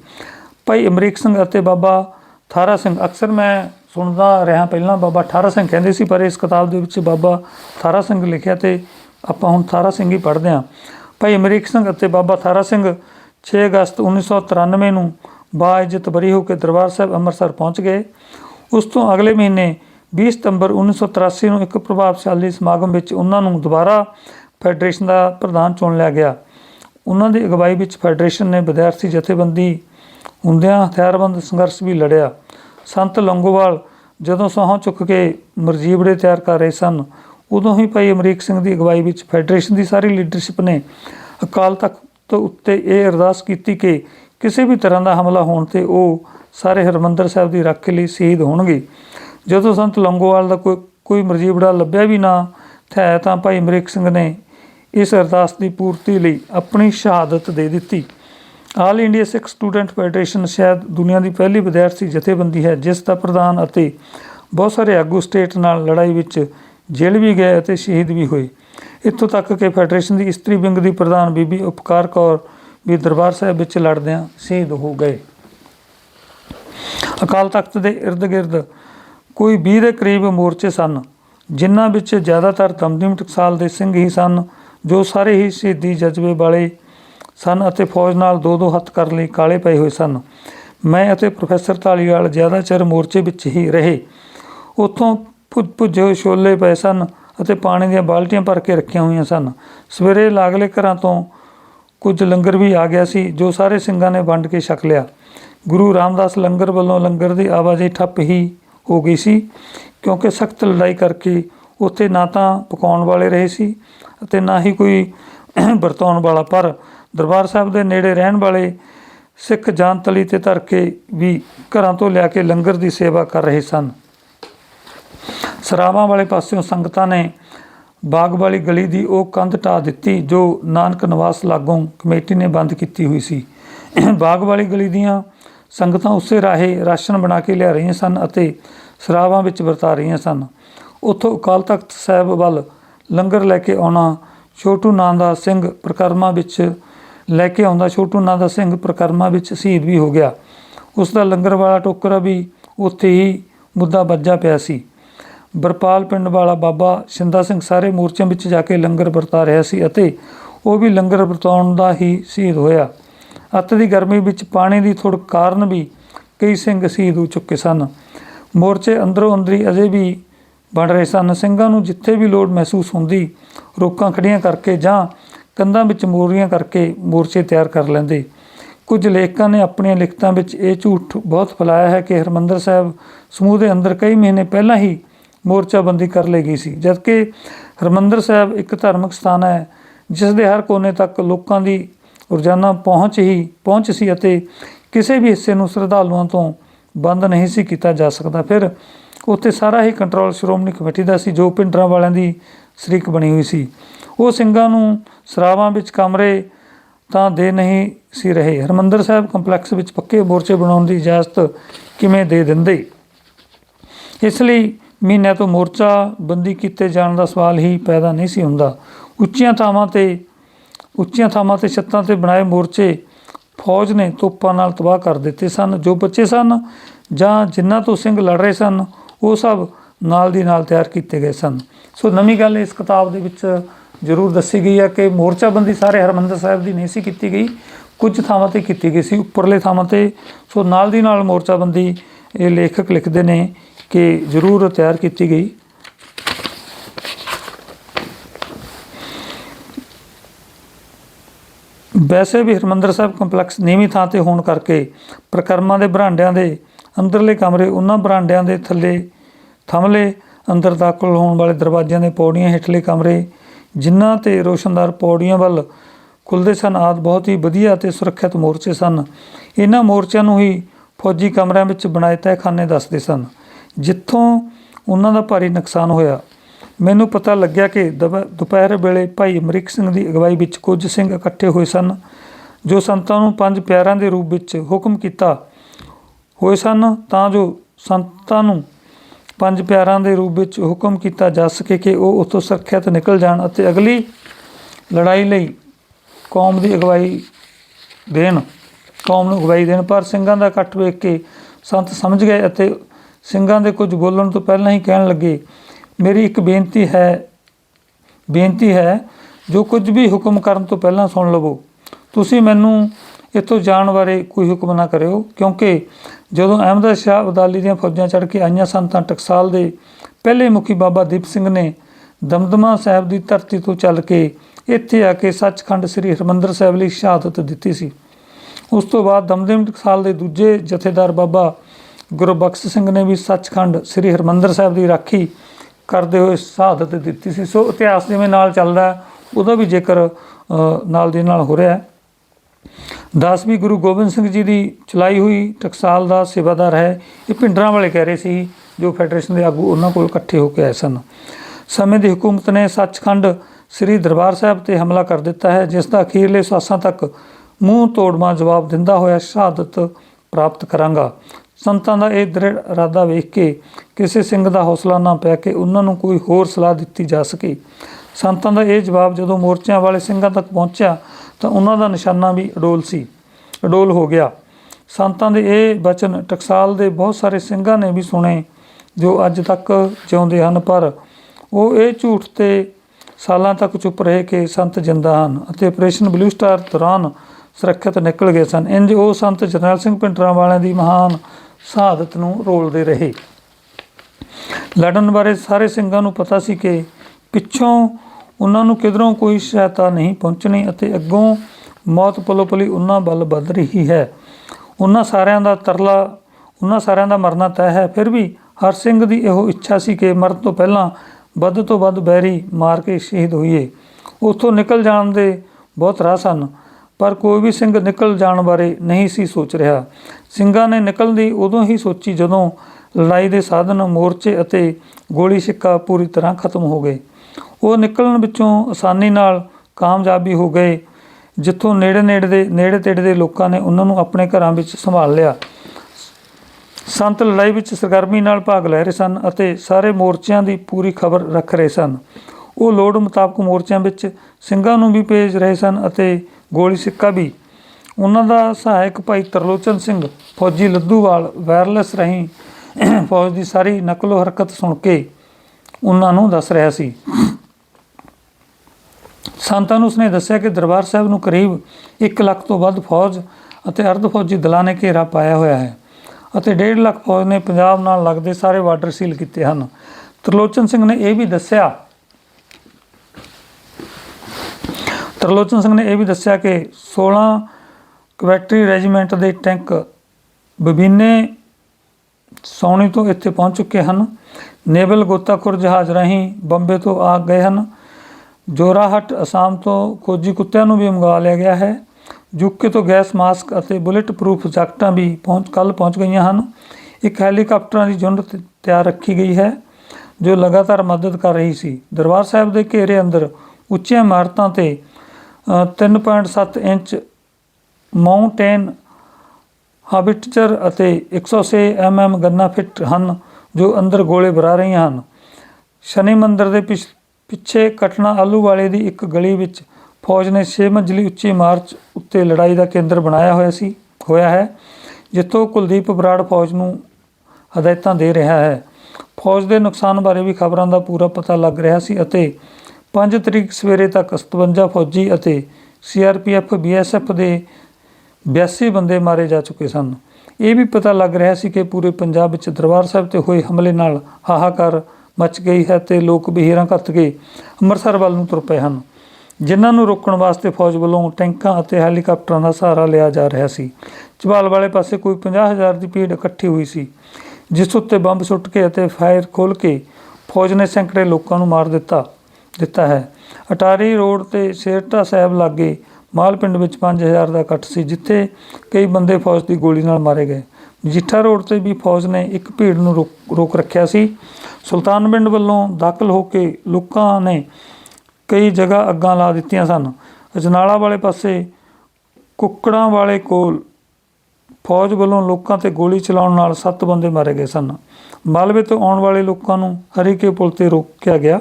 ਭਾਈ ਅਮਰੀਕ ਸਿੰਘ ਅਤੇ ਬਾਬਾ ਥਾਰਾ ਸਿੰਘ, ਅਕਸਰ ਮੈਂ ਸੁਣਦਾ ਰਿਹਾ, ਪਹਿਲਾਂ ਬਾਬਾ ਥਾਰਾ ਸਿੰਘ ਕਹਿੰਦੇ ਸੀ, ਪਰ ਇਸ ਕਿਤਾਬ ਦੇ ਵਿੱਚ ਬਾਬਾ ਥਾਰਾ ਸਿੰਘ ਲਿਖਿਆ ਤੇ ਆਪਾਂ ਹੁਣ ਥਾਰਾ ਸਿੰਘ ਹੀ ਪੜ੍ਹਦੇ ਹਾਂ। ਭਾਈ ਅਮਰੀਕ ਸਿੰਘ ਅਤੇ ਬਾਬਾ ਥਾਰਾ ਸਿੰਘ 6 ਅਗਸਤ 1993 ਨੂੰ ਬਾਇਜ਼ਤ ਬਰੀ ਹੋ ਕੇ ਦਰਬਾਰ ਸਾਹਿਬ ਅੰਮ੍ਰਿਤਸਰ ਪਹੁੰਚ ਗਏ। ਉਸ ਤੋਂ ਅਗਲੇ ਮਹੀਨੇ 20 ਸਤੰਬਰ 1983 ਨੂੰ ਇੱਕ ਪ੍ਰਭਾਵਸ਼ਾਲੀ ਸਮਾਗਮ ਵਿੱਚ ਉਹਨਾਂ ਨੂੰ ਦੁਬਾਰਾ ਫੈਡਰੇਸ਼ਨ ਦਾ ਪ੍ਰਧਾਨ ਚੁਣ ਲਿਆ ਗਿਆ। ਉਹਨਾਂ ਦੀ ਅਗਵਾਈ ਵਿੱਚ ਫੈਡਰੇਸ਼ਨ ਨੇ ਵਿਦਿਆਰਥੀ ਜਥੇਬੰਦੀ ਹੁੰਦਿਆਂ ਹਥਿਆਰਬੰਦ ਸੰਘਰਸ਼ ਵੀ ਲੜਿਆ। ਸੰਤ ਲੰਗੋਵਾਲ ਜਦੋਂ ਸਹੁੰ ਚੁੱਕ ਕੇ ਮਰਜੀਬੜੇ ਤਿਆਰ ਕਰ ਰਹੇ ਸਨ ਉਦੋਂ ਹੀ ਭਾਈ ਅਮਰੀਕ ਸਿੰਘ ਦੀ ਅਗਵਾਈ ਵਿੱਚ ਫੈਡਰੇਸ਼ਨ ਦੀ ਸਾਰੀ ਲੀਡਰਸ਼ਿਪ ਨੇ ਅਕਾਲ ਤਖਤ ਉੱਤੇ ਇਹ ਅਰਦਾਸ ਕੀਤੀ ਕਿ ਕਿਸੇ ਵੀ ਤਰ੍ਹਾਂ ਦਾ ਹਮਲਾ ਹੋਣ ਤੇ ਉਹ ਸਾਰੇ ਹਰਮੰਦਰ ਸਾਹਿਬ ਦੀ ਰਾਖੀ ਲਈ ਸ਼ਹੀਦ ਹੋਣਗੇ। ਜਦੋਂ ਸੰਤ ਲੰਗੋਵਾਲ ਦਾ ਕੋਈ ਕੋਈ ਮਰਜੀਬੜਾ ਲੱਭਿਆ ਵੀ ਨਾ ਥੈ ਤਾਂ ਭਾਈ ਅਮਰੀਕ ਸਿੰਘ ਨੇ ਇਸ ਅਰਦਾਸ ਦੀ ਪੂਰਤੀ ਲਈ ਆਪਣੀ ਸ਼ਹਾਦਤ ਦੇ ਦਿੱਤੀ। All India Sikh student federation ਸ਼ਾਇਦ ਦੁਨੀਆ ਦੀ ਪਹਿਲੀ ਵਿਦਿਆਰਥੀ ਜਥੇਬੰਦੀ ਹੈ, ਜਿਸ ਦਾ ਪ੍ਰਧਾਨ ਅਤੇ ਬਹੁਤ ਸਾਰੇ ਆਗੂ ਸਟੇਟ ਨਾਲ ਲੜਾਈ ਵਿੱਚ ਜੇਲ੍ਹ ਵੀ ਗਏ ਅਤੇ ਸ਼ਹੀਦ ਵੀ ਹੋਏ। ਇੱਥੋਂ ਤੱਕ ਕਿ ਫੈਡਰੇਸ਼ਨ ਦੀ ਇਸਤਰੀ ਵਿੰਗ ਦੀ ਪ੍ਰਧਾਨ ਬੀਬੀ ਉਪਕਾਰ ਕੌਰ ਵੀ ਦਰਬਾਰ ਸਾਹਿਬ ਵਿੱਚ ਲੜਦਿਆਂ ਸ਼ਹੀਦ ਹੋ ਗਏ। ਅਕਾਲ ਤਖਤ ਦੇ ਇਰਦ ਗਿਰਦ ਕੋਈ 20 ਦੇ ਕਰੀਬ ਮੋਰਚੇ ਸਨ, ਜਿਨ੍ਹਾਂ ਵਿੱਚ ਜ਼ਿਆਦਾਤਰ ਦਮਦਮੀ ਟਕਸਾਲ ਦੇ ਸਿੰਘ ਹੀ ਸਨ, ਜੋ ਸਾਰੇ ਹੀ ਸ਼ਹੀਦੀ ਜਜ਼ਬੇ ਵਾਲੇ ਸਨ ਅਤੇ ਫੌਜ ਨਾਲ ਦੋ ਦੋ ਹੱਥ ਕਰਨ ਲਈ ਕਾਲੇ ਪਏ ਹੋਏ ਸਨ। ਮੈਂ ਅਤੇ ਪ੍ਰੋਫੈਸਰ ਧਾਲੀਵਾਲ ਜ਼ਿਆਦਾ ਚਿਰ ਮੋਰਚੇ ਵਿੱਚ ਹੀ ਰਹੇ। ਉੱਥੋਂ ਭੁੱਜੇ ਹੋਏ ਛੋਲੇ ਪਏ ਸਨ ਅਤੇ ਪਾਣੀ ਦੀਆਂ ਬਾਲਟੀਆਂ ਭਰ ਕੇ ਰੱਖੀਆਂ ਹੋਈਆਂ ਸਨ। ਸਵੇਰੇ ਲਾਗਲੇ ਘਰਾਂ ਤੋਂ ਕੁਝ ਲੰਗਰ ਵੀ ਆ ਗਿਆ ਸੀ, ਜੋ ਸਾਰੇ ਸਿੰਘਾਂ ਨੇ ਵੰਡ ਕੇ ਛਕ ਲਿਆ। ਗੁਰੂ ਰਾਮਦਾਸ ਲੰਗਰ ਵੱਲੋਂ ਲੰਗਰ ਦੀ ਆਵਾਜਾਈ ਠੱਪ ਹੀ ਹੋ ਗਈ ਸੀ, ਕਿਉਂਕਿ ਸਖਤ ਲੜਾਈ ਕਰਕੇ ਉੱਥੇ ਨਾ ਤਾਂ ਪਕਾਉਣ ਵਾਲੇ ਰਹੇ ਸੀ ਅਤੇ ਨਾ ਹੀ ਕੋਈ ਵਰਤਾਉਣ ਵਾਲਾ। ਪਰ ਦਰਬਾਰ ਸਾਹਿਬ ਦੇ ਨੇੜੇ ਰਹਿਣ ਵਾਲੇ ਸਿੱਖ ਜਾਨ ਤਲੀ ਤੇ ਧਰ ਕੇ ਵੀ ਘਰਾਂ ਤੋਂ ਲਿਆ ਕੇ ਲੰਗਰ ਦੀ ਸੇਵਾ ਕਰ ਰਹੇ ਸਨ। ਸਰਾਵਾਂ ਵਾਲੇ ਪਾਸਿਓਂ ਸੰਗਤਾਂ ਨੇ ਬਾਗ ਵਾਲੀ ਗਲੀ ਦੀ ਉਹ ਕੰਧ ਢਾ ਦਿੱਤੀ ਜੋ ਨਾਨਕ ਨਿਵਾਸ ਲਾਗੋਂ ਕਮੇਟੀ ਨੇ ਬੰਦ ਕੀਤੀ ਹੋਈ ਸੀ। ਬਾਗ ਵਾਲੀ ਗਲੀ ਦੀਆਂ ਸੰਗਤਾਂ ਉਸੇ ਰਾਹੇ ਰਾਸ਼ਨ ਬਣਾ ਕੇ ਲਿਆ ਰਹੀਆਂ ਸਨ ਅਤੇ ਸਰਾਵਾਂ ਵਿੱਚ ਵਰਤਾ ਰਹੀਆਂ ਸਨ। ਉੱਥੋਂ ਅਕਾਲ ਤਖਤ ਸਾਹਿਬ ਵੱਲ ਲੰਗਰ ਲੈ ਕੇ ਆਉਣਾ ਛੋਟੂ ਨਾਂ ਦਾ ਸਿੰਘ ਪ੍ਰਕਰਮਾ ਵਿੱਚ ਲੈ ਕੇ ਆਉਂਦਾ ਛੋਟੂ ਨਾਂ ਦਾ ਸਿੰਘ ਪ੍ਰਕਰਮਾ ਵਿੱਚ ਸ਼ਹੀਦ ਵੀ ਹੋ ਗਿਆ। ਉਸ ਦਾ ਲੰਗਰ ਵਾਲਾ ਟੋਕਰਾ ਵੀ ਉੱਥੇ ਹੀ ਮੁੱਦਾ ਵੱਜਾ ਪਿਆ ਸੀ। ਬਰਪਾਲ ਪਿੰਡ ਵਾਲਾ ਬਾਬਾ ਸ਼ਿੰਦਾ ਸਿੰਘ ਸਾਰੇ ਮੋਰਚਿਆਂ ਵਿੱਚ ਜਾ ਕੇ ਲੰਗਰ ਵਰਤਾ ਰਿਹਾ ਸੀ ਅਤੇ ਉਹ ਵੀ ਲੰਗਰ ਵਰਤਾਉਣ ਦਾ ਹੀ ਸ਼ਹੀਦ ਹੋਇਆ। ਅੱਤ ਦੀ ਗਰਮੀ ਵਿੱਚ ਪਾਣੀ ਦੀ ਥੁੜ ਕਾਰਨ ਵੀ ਕਈ ਸਿੰਘ ਸ਼ਹੀਦ ਹੋ ਚੁੱਕੇ ਸਨ। ਮੋਰਚੇ ਅੰਦਰੋਂ ਅੰਦਰੀ ਅਜੇ ਵੀ ਬਣ ਰਹੇ ਸਨ। ਸਿੰਘਾਂ ਨੂੰ ਜਿੱਥੇ ਵੀ ਲੋੜ ਮਹਿਸੂਸ ਹੁੰਦੀ, ਰੋਕਾਂ ਖੜੀਆਂ ਕਰਕੇ ਜਾਂ ਕੰਧਾਂ ਵਿੱਚ ਮੋਰੀਆਂ ਕਰਕੇ ਮੋਰਚੇ ਤਿਆਰ ਕਰ ਲੈਂਦੇ। ਕੁਝ ਲੇਖਕਾਂ ਨੇ ਆਪਣੀਆਂ ਲਿਖਤਾਂ ਵਿੱਚ ਇਹ ਝੂਠ ਬਹੁਤ ਫੈਲਾਇਆ ਹੈ ਕਿ ਹਰਮੰਦਰ ਸਾਹਿਬ ਸਮੂਹ ਦੇ ਅੰਦਰ ਕਈ ਮਹੀਨੇ ਪਹਿਲਾਂ ਹੀ ਮੋਰਚਾਬੰਦੀ ਕਰ ਲਈ ਗਈ ਸੀ। ਜਦਕਿ ਹਰਿਮੰਦਰ ਸਾਹਿਬ ਇੱਕ ਧਾਰਮਿਕ ਸਥਾਨ ਹੈ, ਜਿਸ ਦੇ ਹਰ ਕੋਨੇ ਤੱਕ ਲੋਕਾਂ ਦੀ ਰੋਜ਼ਾਨਾ ਪਹੁੰਚ ਹੀ ਪਹੁੰਚ ਸੀ ਅਤੇ ਕਿਸੇ ਵੀ ਹਿੱਸੇ ਨੂੰ ਸ਼ਰਧਾਲੂਆਂ ਤੋਂ ਬੰਦ ਨਹੀਂ ਸੀ ਕੀਤਾ ਜਾ ਸਕਦਾ। ਫਿਰ ਉੱਥੇ ਸਾਰਾ ਹੀ ਕੰਟਰੋਲ ਸ਼੍ਰੋਮਣੀ ਕਮੇਟੀ ਦਾ ਸੀ, ਜੋ ਪਿੰਡਰਾਂ ਵਾਲਿਆਂ ਦੀ ਸ਼ਰੀਕ ਬਣੀ ਹੋਈ ਸੀ। ਉਹ ਸਿੰਘਾਂ ਨੂੰ ਸਰਾਵਾਂ ਵਿੱਚ ਕਮਰੇ ਤਾਂ ਦੇ ਨਹੀਂ ਸੀ ਰਹੇ। ਹਰਮੰਦਰ ਸਾਹਿਬ ਕੰਪਲੈਕਸ ਵਿੱਚ ਪੱਕੇ ਮੋਰਚੇ ਬਣਾਉਣ ਦੀ ਇਜਾਜ਼ਤ ਕਿਵੇਂ ਦੇ ਦਿੰਦੇ? ਇਸ ਲਈ ਮਹੀਨਿਆਂ ਤੋਂ ਮੋਰਚਾ ਬੰਦੀ ਕੀਤੇ ਜਾਣ ਦਾ ਸਵਾਲ ਹੀ ਪੈਦਾ ਨਹੀਂ ਸੀ ਹੁੰਦਾ। ਉੱਚੀਆਂ ਥਾਵਾਂ ਤੇ, ਉੱਚੀਆਂ ਥਾਵਾਂ ਤੇ ਛੱਤਾਂ ਤੇ ਬਣਾਏ ਮੋਰਚੇ ਫੌਜ ਨੇ ਤੋਪਾਂ ਨਾਲ ਤਬਾਹ ਕਰ ਦਿੱਤੇ ਸਨ। ਜੋ ਬੱਚੇ ਸਨ ਜਾਂ ਜਿਨ੍ਹਾਂ ਤੋਂ ਸਿੰਘ ਲੜ ਰਹੇ ਸਨ, ਉਹ ਸਭ ਨਾਲ ਦੀ ਨਾਲ ਤਿਆਰ ਕੀਤੇ ਗਏ ਸਨ। ਸੋ ਨਵੀਂ ਗੱਲ ਇਸ ਕਿਤਾਬ ਦੇ ਵਿੱਚ ਜ਼ਰੂਰ ਦੱਸੀ ਗਈ ਹੈ ਕਿ ਮੋਰਚਾਬੰਦੀ ਸਾਰੇ ਹਰਮੰਦਰ ਸਾਹਿਬ ਦੀ ਨਹੀਂ ਸੀ ਕੀਤੀ ਗਈ। ਕੁਝ ਥਾਵਾਂ ਤੇ ਕੀਤੀ ਗਈ ਸੀ, ਉੱਪਰਲੇ ਥਾਵਾਂ ਤੇ। ਸੋ ਨਾਲ ਦੀ ਨਾਲ ਮੋਰਚਾਬੰਦੀ ਇਹ ਲੇਖਕ ਲਿਖਦੇ ਨੇ ਕਿ ਜ਼ਰੂਰ ਤਿਆਰ ਕੀਤੀ ਗਈ। ਵੈਸੇ ਵੀ ਹਰਮੰਦਰ ਸਾਹਿਬ ਕੰਪਲੈਕਸ ਨੀਵੀਂ ਥਾਂ ਤੇ ਹੋਣ ਕਰਕੇ ਪ੍ਰਕਰਮਾਂ ਦੇ ਬਰਾਂਡਿਆਂ ਦੇ ਅੰਦਰਲੇ ਕਮਰੇ, ਉਹਨਾਂ ਬਰਾਂਡਿਆਂ ਦੇ ਥੱਲੇ ਥਮਲੇ ਅੰਦਰ ਦਾਖਲ ਹੋਣ ਵਾਲੇ ਦਰਵਾਜ਼ਿਆਂ ਦੇ ਪੌੜੀਆਂ ਹੇਠਲੇ ਕਮਰੇ, ਜਿਨ੍ਹਾਂ ਤੇ ਰੋਸ਼ਨਦਾਰ ਪੌੜੀਆਂ ਵੱਲ ਖੁੱਲਦੇ ਸਨ, ਆਦ ਬਹੁਤ ਹੀ ਵਧੀਆ ਅਤੇ ਸੁਰੱਖਿਅਤ ਮੋਰਚੇ ਸਨ। ਇਹਨਾਂ ਮੋਰਚਿਆਂ ਨੂੰ ਹੀ ਫੌਜੀ ਕਮਰਿਆਂ ਵਿੱਚ ਬਣਾਏ ਤਹਿਖਾਨੇ ਦੱਸਦੇ ਸਨ, ਜਿੱਥੋਂ ਉਹਨਾਂ ਦਾ ਭਾਰੀ ਨੁਕਸਾਨ ਹੋਇਆ। ਮੈਨੂੰ ਪਤਾ ਲੱਗਿਆ ਕਿ ਦਬ- ਦੁਪਹਿਰ ਵੇਲੇ ਭਾਈ ਅਮਰੀਕ ਸਿੰਘ ਦੀ ਅਗਵਾਈ ਵਿੱਚ ਕੁਝ ਸਿੰਘ ਇਕੱਠੇ ਹੋਏ ਸਨ, ਜੋ ਸੰਤਾਂ ਨੂੰ ਪੰਜ ਪਿਆਰਾਂ ਦੇ ਰੂਪ ਵਿੱਚ ਹੁਕਮ ਕੀਤਾ ਹੋਏ ਸਨ, ਤਾਂ ਜੋ ਸੰਤਾਂ ਨੂੰ ਪੰਜ ਪਿਆਰਾਂ ਦੇ ਰੂਪ ਵਿੱਚ ਹੁਕਮ ਕੀਤਾ ਜਾ ਸਕੇ ਕਿ ਉਹ ਉੱਥੋਂ ਸੁਰੱਖਿਅਤ ਨਿਕਲ ਜਾਣ ਅਤੇ ਅਗਲੀ ਲੜਾਈ ਲਈ ਕੌਮ ਦੀ ਅਗਵਾਈ ਦੇਣ। ਕੌਮ ਨੂੰ ਅਗਵਾਈ ਦੇਣ, ਪਰ ਸਿੰਘਾਂ ਦਾ ਇਕੱਠ ਵੇਖ ਕੇ ਸੰਤ ਸਮਝ ਗਏ ਅਤੇ ਸਿੰਘਾਂ ਦੇ ਕੁਝ ਬੋਲਣ ਤੋਂ ਪਹਿਲਾਂ ਹੀ ਕਹਿਣ ਲੱਗੇ, ਮੇਰੀ ਇੱਕ ਬੇਨਤੀ ਹੈ ਬੇਨਤੀ ਹੈ, ਜੋ ਕੁਝ ਵੀ ਹੁਕਮ ਕਰਨ ਤੋਂ ਪਹਿਲਾਂ ਸੁਣ ਲਵੋ। ਤੁਸੀਂ ਮੈਨੂੰ ਇੱਥੋਂ ਜਾਣ ਬਾਰੇ ਕੋਈ ਹੁਕਮ ਨਾ ਕਰਿਓ, ਕਿਉਂਕਿ ਜਦੋਂ ਅਹਿਮਦ ਸ਼ਾਹ ਅਬਦਾਲੀ ਦੀਆਂ ਫੌਜਾਂ ਚੜ੍ਹ ਕੇ ਆਈਆਂ ਸਨ ਤਾਂ ਟਕਸਾਲ ਦੇ ਪਹਿਲੇ ਮੁਖੀ ਬਾਬਾ ਦੀਪ ਸਿੰਘ ਨੇ ਦਮਦਮਾ ਸਾਹਿਬ ਦੀ ਧਰਤੀ ਤੋਂ ਚੱਲ ਕੇ ਇੱਥੇ ਆ ਕੇ ਸੱਚਖੰਡ ਸ੍ਰੀ ਹਰਿਮੰਦਰ ਸਾਹਿਬ ਲਈ ਸ਼ਹਾਦਤ ਦਿੱਤੀ ਸੀ। ਉਸ ਤੋਂ ਬਾਅਦ ਦਮਦਮ ਟਕਸਾਲ ਦੇ ਦੂਜੇ ਜਥੇਦਾਰ ਬਾਬਾ ਗੁਰਬਖਸ਼ ਸਿੰਘ ਨੇ ਵੀ ਸੱਚਖੰਡ ਸ੍ਰੀ ਹਰਿਮੰਦਰ ਸਾਹਿਬ ਦੀ ਰਾਖੀ ਕਰਦੇ ਹੋਏ ਸ਼ਹਾਦਤ ਦਿੱਤੀ ਸੀ। ਸੋ ਇਤਿਹਾਸ ਜਿਵੇਂ ਨਾਲ ਚੱਲਦਾ ਉਹਦਾ ਵੀ ਜ਼ਿਕਰ ਨਾਲ ਦੀ ਨਾਲ ਹੋ ਰਿਹਾ ਹੈ। ਦਸਵੀਂ ਗੁਰੂ ਗੋਬਿੰਦ ਸਿੰਘ ਜੀ ਦੀ ਚਲਾਈ ਹੋਈ ਟਕਸਾਲ ਦਾ ਸੇਵਾਦਾਰ ਹੈ। ਇਹ ਪਿੰਡਰਾਂ ਵਾਲੇ ਕਹਿ ਰਹੇ ਸੀ ਜੋ ਫੈਡਰੇਸ਼ਨ ਦੇ ਆਗੂ ਉਹਨਾਂ ਕੋਲ ਇਕੱਠੇ ਹੋ ਕੇ ਆਏ ਸਨ। ਸਮੇਂ ਦੀ ਹਕੂਮਤ ਨੇ ਸੱਚਖੰਡ ਸ੍ਰੀ ਦਰਬਾਰ ਸਾਹਿਬ ਤੇ ਹਮਲਾ ਕਰ ਦਿੱਤਾ ਹੈ, ਜਿਸ ਦਾ ਅਖੀਰਲੇ ਸਾਸਾਂ ਤੱਕ ਮੂੰਹ ਤੋੜਵਾਂ ਜਵਾਬ ਦਿੰਦਾ ਹੋਇਆ ਸ਼ਹਾਦਤ ਪ੍ਰਾਪਤ ਕਰਾਂਗਾ। ਸੰਤਾਂ ਦਾ ਇਹ ਦ੍ਰਿੜ ਇਰਾਦਾ ਵੇਖ ਕੇ ਕਿਸੇ ਸਿੰਘ ਦਾ ਹੌਸਲਾ ਨਾ ਪੈ ਕੇ ਉਹਨਾਂ ਨੂੰ ਕੋਈ ਹੋਰ ਸਲਾਹ ਦਿੱਤੀ ਜਾ ਸਕੇ। ਸੰਤਾਂ ਦਾ ਇਹ ਜਵਾਬ ਜਦੋਂ ਮੋਰਚਿਆਂ ਵਾਲੇ ਸਿੰਘਾਂ ਤੱਕ ਪਹੁੰਚਿਆ ਤਾਂ ਉਹਨਾਂ ਦਾ ਨਿਸ਼ਾਨਾ ਵੀ ਅਡੋਲ ਸੀ। ਅਡੋਲ ਹੋ ਗਿਆ। ਸੰਤਾਂ ਦੇ ਇਹ ਬਚਨ ਟਕਸਾਲ ਦੇ ਬਹੁਤ ਸਾਰੇ ਸਿੰਘਾਂ ਨੇ ਵੀ ਸੁਣੇ, ਜੋ ਅੱਜ ਤੱਕ ਜਿਉਂਦੇ ਹਨ, ਪਰ ਉਹ ਇਹ ਝੂਠ ਤੇ ਸਾਲਾਂ ਤੱਕ ਚੁੱਪ ਰਹੇ ਕਿ ਸੰਤ ਜਿੰਦਾ ਹਨ ਅਤੇ ਆਪਰੇਸ਼ਨ ਬਲੂ ਸਟਾਰ ਦੌਰਾਨ ਸੁਰੱਖਿਅਤ ਨਿਕਲ ਗਏ ਸਨ। ਇੰਜ ਉਹ ਸੰਤ ਜਰਨੈਲ ਸਿੰਘ ਪਿੰਡਰਾਂ ਵਾਲਿਆਂ ਦੀ ਮਹਾਨ ਸ਼ਹਾਦਤ ਨੂੰ ਰੋਲਦੇ ਰਹੇ। ਲੜਨ ਬਾਰੇ ਸਾਰੇ ਸਿੰਘਾਂ ਨੂੰ ਪਤਾ ਸੀ ਕਿ ਪਿੱਛੋਂ ਉਹਨਾਂ ਨੂੰ ਕਿਧਰੋਂ ਕੋਈ ਸਹਾਇਤਾ ਨਹੀਂ ਪਹੁੰਚਣੀ ਅਤੇ ਅੱਗੋਂ ਮੌਤ ਪਲੋ ਪਲੀ ਉਹਨਾਂ ਵੱਲ ਵੱਧ ਰਹੀ ਹੈ। ਉਹਨਾਂ ਸਾਰਿਆਂ ਦਾ ਤਰਲਾ, ਉਹਨਾਂ ਸਾਰਿਆਂ ਦਾ ਮਰਨਾ ਤੈਅ ਹੈ। ਫਿਰ ਵੀ ਹਰ ਸਿੰਘ ਦੀ ਇਹੋ ਇੱਛਾ ਸੀ ਕਿ ਮਰਨ ਤੋਂ ਪਹਿਲਾਂ ਵੱਧ ਤੋਂ ਵੱਧ ਬੈਰੀ ਮਾਰ ਕੇ ਸ਼ਹੀਦ ਹੋਈਏ। ਉੱਥੋਂ ਨਿਕਲ ਜਾਣ ਦੇ ਬਹੁਤ ਰਾਹ ਸਨ। ਪਰ ਕੋਈ ਵੀ ਸਿੰਘ ਨਿਕਲ ਜਾਣ ਬਾਰੇ ਨਹੀਂ ਸੀ ਸੋਚ ਰਿਹਾ। ਸਿੰਘਾਂ ਨੇ ਨਿਕਲਣ ਦੀ ਉਦੋਂ ਹੀ ਸੋਚੀ ਜਦੋਂ ਲੜਾਈ ਦੇ ਸਾਧਨ, ਮੋਰਚੇ ਅਤੇ ਗੋਲੀ ਸਿੱਕਾ ਪੂਰੀ ਤਰ੍ਹਾਂ ਖਤਮ ਹੋ ਗਏ। ਉਹ ਨਿਕਲਣ ਵਿੱਚੋਂ ਆਸਾਨੀ ਨਾਲ ਕਾਮਯਾਬੀ ਹੋ ਗਏ, ਜਿੱਥੋਂ ਨੇੜੇ ਨੇੜੇ ਦੇ ਨੇੜੇ ਤੇੜੇ ਦੇ ਲੋਕਾਂ ਨੇ ਉਹਨਾਂ ਨੂੰ ਆਪਣੇ ਘਰਾਂ ਵਿੱਚ ਸੰਭਾਲ ਲਿਆ। ਸੰਤ ਲੜਾਈ ਵਿੱਚ ਸਰਗਰਮੀ ਨਾਲ ਭਾਗ ਲੈ ਰਹੇ ਸਨ ਅਤੇ ਸਾਰੇ ਮੋਰਚਿਆਂ ਦੀ ਪੂਰੀ ਖਬਰ ਰੱਖ ਰਹੇ ਸਨ। ਉਹ ਲੋੜ ਮੁਤਾਬਕ ਮੋਰਚਿਆਂ ਵਿੱਚ ਸਿੰਘਾਂ ਨੂੰ ਵੀ ਭੇਜ ਰਹੇ ਸਨ ਅਤੇ ਗੋਲੀ ਸਿੱਕਾ ਵੀ। ਉਹਨਾਂ ਦਾ ਸਹਾਇਕ ਭਾਈ ਤਰਲੋਚਨ ਸਿੰਘ, ਫੌਜੀ ਲੱਦੂਵਾਲ ਵਾਇਰਲੈਸ ਰਾਹੀਂ ਫੌਜ ਦੀ ਸਾਰੀ ਨਕਲੋ ਹਰਕਤ ਸੁਣ ਕੇ ਉਹਨਾਂ ਨੂੰ ਦੱਸ ਰਿਹਾ ਸੀ। ਸੰਤਾਂ ਨੂੰ ਉਸਨੇ ਦੱਸਿਆ ਕਿ ਦਰਬਾਰ ਸਾਹਿਬ ਨੂੰ ਕਰੀਬ 1 ਲੱਖ ਤੋਂ ਵੱਧ ਫੌਜ ਅਤੇ ਅਰਧ ਫੌਜੀ ਦਲਾਂ ਨੇ ਘੇਰਾ ਪਾਇਆ ਹੋਇਆ ਹੈ ਅਤੇ 1.5 ਲੱਖ ਫੌਜ ਨੇ ਪੰਜਾਬ ਨਾਲ ਲੱਗਦੇ ਸਾਰੇ ਬਾਰਡਰ ਸੀਲ ਕੀਤੇ ਹਨ। ਤਰਲੋਚਨ ਸਿੰਘ ਨੇ ਇਹ ਵੀ ਦੱਸਿਆ ਤਰਲੋਚਨ ਸਿੰਘ ਨੇ ਇਹ ਵੀ ਦੱਸਿਆ ਕਿ 16 ਕਵੈਟਰੀ ਰੈਜੀਮੈਂਟ ਦੇ ਟੈਂਕ ਬਬੀਨੇ ਸੌਣੀ ਤੋਂ ਇੱਥੇ ਪਹੁੰਚ ਚੁੱਕੇ ਹਨ। ਨੇਵਲ ਗੋਤਾਖੋਰ ਜਹਾਜ਼ ਰਾਹੀਂ ਬੰਬੇ ਤੋਂ ਆ ਗਏ ਹਨ। ਜੋਰਾਹਟ ਅਸਾਮ ਤੋਂ ਖੋਜੀ ਕੁੱਤਿਆਂ ਨੂੰ ਵੀ ਮੰਗਵਾ ਲਿਆ ਗਿਆ ਹੈ। ਯੂਕੇ ਤੋਂ ਗੈਸ ਮਾਸਕ ਅਤੇ ਬੁਲੇਟ ਪ੍ਰੂਫ ਜੈਕਟਾਂ ਵੀ ਪਹੁੰਚ ਕੱਲ ਪਹੁੰਚ ਗਈਆਂ ਹਨ। ਇੱਕ ਹੈਲੀਕਾਪਟਰਾਂ ਦੀ ਜੁੰਡ ਤਿਆਰ ਰੱਖੀ ਗਈ ਹੈ, ਜੋ ਲਗਾਤਾਰ ਮਦਦ ਕਰ ਰਹੀ ਸੀ। ਦਰਬਾਰ ਸਾਹਿਬ ਦੇ ਘੇਰੇ ਅੰਦਰ ਉੱਚੀਆਂ ਇਮਾਰਤਾਂ ਤੇ 3.7 ਇੰਚ ਮਾਊਂਟੇਨ ਹਾਬਿਟਚਰ ਅਤੇ 106 mm ਗੰਨਾ ਫਿੱਟ ਹਨ, ਜੋ ਅੰਦਰ ਗੋਲੇ ਭਰਾ ਰਹੀਆਂ ਹਨ। ਸ਼ਨੀ ਮੰਦਰ ਦੇ ਪਿਛ- ਪਿੱਛੇ ਕਟਣਾ ਆਲੂ ਵਾਲੇ ਦੀ ਇੱਕ ਗਲੀ ਵਿੱਚ ਫੌਜ ਨੇ 6 ਮੰਜ਼ਲੀ ਉੱਚੀ ਇਮਾਰਤ ਉੱਤੇ ਲੜਾਈ ਦਾ ਕੇਂਦਰ ਬਣਾਇਆ ਹੋਇਆ ਸੀ, ਹੋਇਆ ਹੈ, ਜਿੱਥੋਂ ਕੁਲਦੀਪ ਬਰਾੜ ਫੌਜ ਨੂੰ ਹਦਾਇਤਾਂ ਦੇ ਰਿਹਾ ਹੈ। ਫੌਜ ਦੇ ਨੁਕਸਾਨ ਬਾਰੇ ਵੀ ਖਬਰਾਂ ਦਾ ਪੂਰਾ ਪਤਾ ਲੱਗ ਰਿਹਾ ਸੀ ਅਤੇ 5 ਤਰੀਕ ਸਵੇਰੇ ਤੱਕ 57 ਫੌਜੀ ਅਤੇ ਸੀਆਰਪੀਐਫ ਬੀਐਸਐਫ ਦੇ 82 ਬੰਦੇ ਮਾਰੇ ਜਾ ਚੁੱਕੇ ਸਨ। ਇਹ ਵੀ ਪਤਾ ਲੱਗ ਰਿਹਾ ਸੀ ਕਿ ਪੂਰੇ ਪੰਜਾਬ ਵਿੱਚ ਦਰਬਾਰ ਸਾਹਿਬ ਤੇ ਹੋਏ ਹਮਲੇ ਨਾਲ ਹਾਹਾਕਾਰ ਮਚ ਗਈ ਹੈ ਤੇ ਲੋਕ ਬਹੀਰਾਂ ਕੱਤ ਕੇ ਅੰਮ੍ਰਿਤਸਰ ਵੱਲ ਨੂੰ ਤੁਰ ਪਏ ਹਨ। ਜਿਨ੍ਹਾਂ ਨੂੰ ਰੋਕਣ ਵਾਸਤੇ ਫੌਜ ਵੱਲੋਂ ਟੈਂਕਾਂ ਅਤੇ ਹੈਲੀਕਾਪਟਰਾਂ ਦਾ ਸਹਾਰਾ ਲਿਆ ਜਾ ਰਿਹਾ ਸੀ। ਝਬਾਲ ਵਾਲੇ ਪਾਸੇ ਕੋਈ 50000 ਦੀ ਭੀੜ ਇਕੱਠੀ ਹੋਈ ਸੀ, ਜਿਸ ਉੱਤੇ ਬੰਬ ਸੁੱਟ ਕੇ ਅਤੇ ਫਾਇਰ ਖੋਲ ਕੇ ਫੌਜ ਨੇ ਸੈਂਕੜੇ ਲੋਕਾਂ ਨੂੰ ਮਾਰ ਦਿੱਤਾ। ਦਿੱਤਾ ਹੈ। ਅਟਾਰੀ ਰੋਡ ਤੇ ਸ਼ੇਰਟਾ ਸਾਹਿਬ ਲਾਗੇ ਮਾਲ ਪਿੰਡ ਵਿੱਚ 5000 ਦਾ ਇਕੱਠ ਸੀ, ਜਿੱਥੇ ਕਈ ਬੰਦੇ ਫੌਜ ਦੀ ਗੋਲੀ ਨਾਲ ਮਾਰੇ ਗਏ। ਮਜੀਠਾ ਰੋਡ ਤੇ ਵੀ ਫੌਜ ਨੇ ਇੱਕ ਭੀੜ ਨੂੰ ਰੋਕ- ਰੋਕ ਰੱਖਿਆ ਸੀ। ਸੁਲਤਾਨ ਪਿੰਡ ਵੱਲੋਂ ਦਾਖਲ ਹੋ ਕੇ ਲੋਕਾਂ ਨੇ ਕਈ ਜਗ੍ਹਾ ਅੱਗਾਂ ਲਾ ਦਿੱਤੀਆਂ ਸਨ। ਅਜਨਾਲਾ ਵਾਲੇ ਪਾਸੇ ਕੁੱਕੜਾਂ ਵਾਲੇ ਕੋਲ ਫੌਜ ਵੱਲੋਂ ਲੋਕਾਂ ਤੇ ਗੋਲੀ ਚਲਾਉਣ ਨਾਲ 7 ਬੰਦੇ ਮਾਰੇ ਗਏ ਸਨ। ਮਾਲਵੇ ਤੋਂ ਆਉਣ ਵਾਲੇ ਲੋਕਾਂ ਨੂੰ ਹਰੀਕੇ ਪੁਲ ਤੇ ਰੋਕਿਆ ਗਿਆ।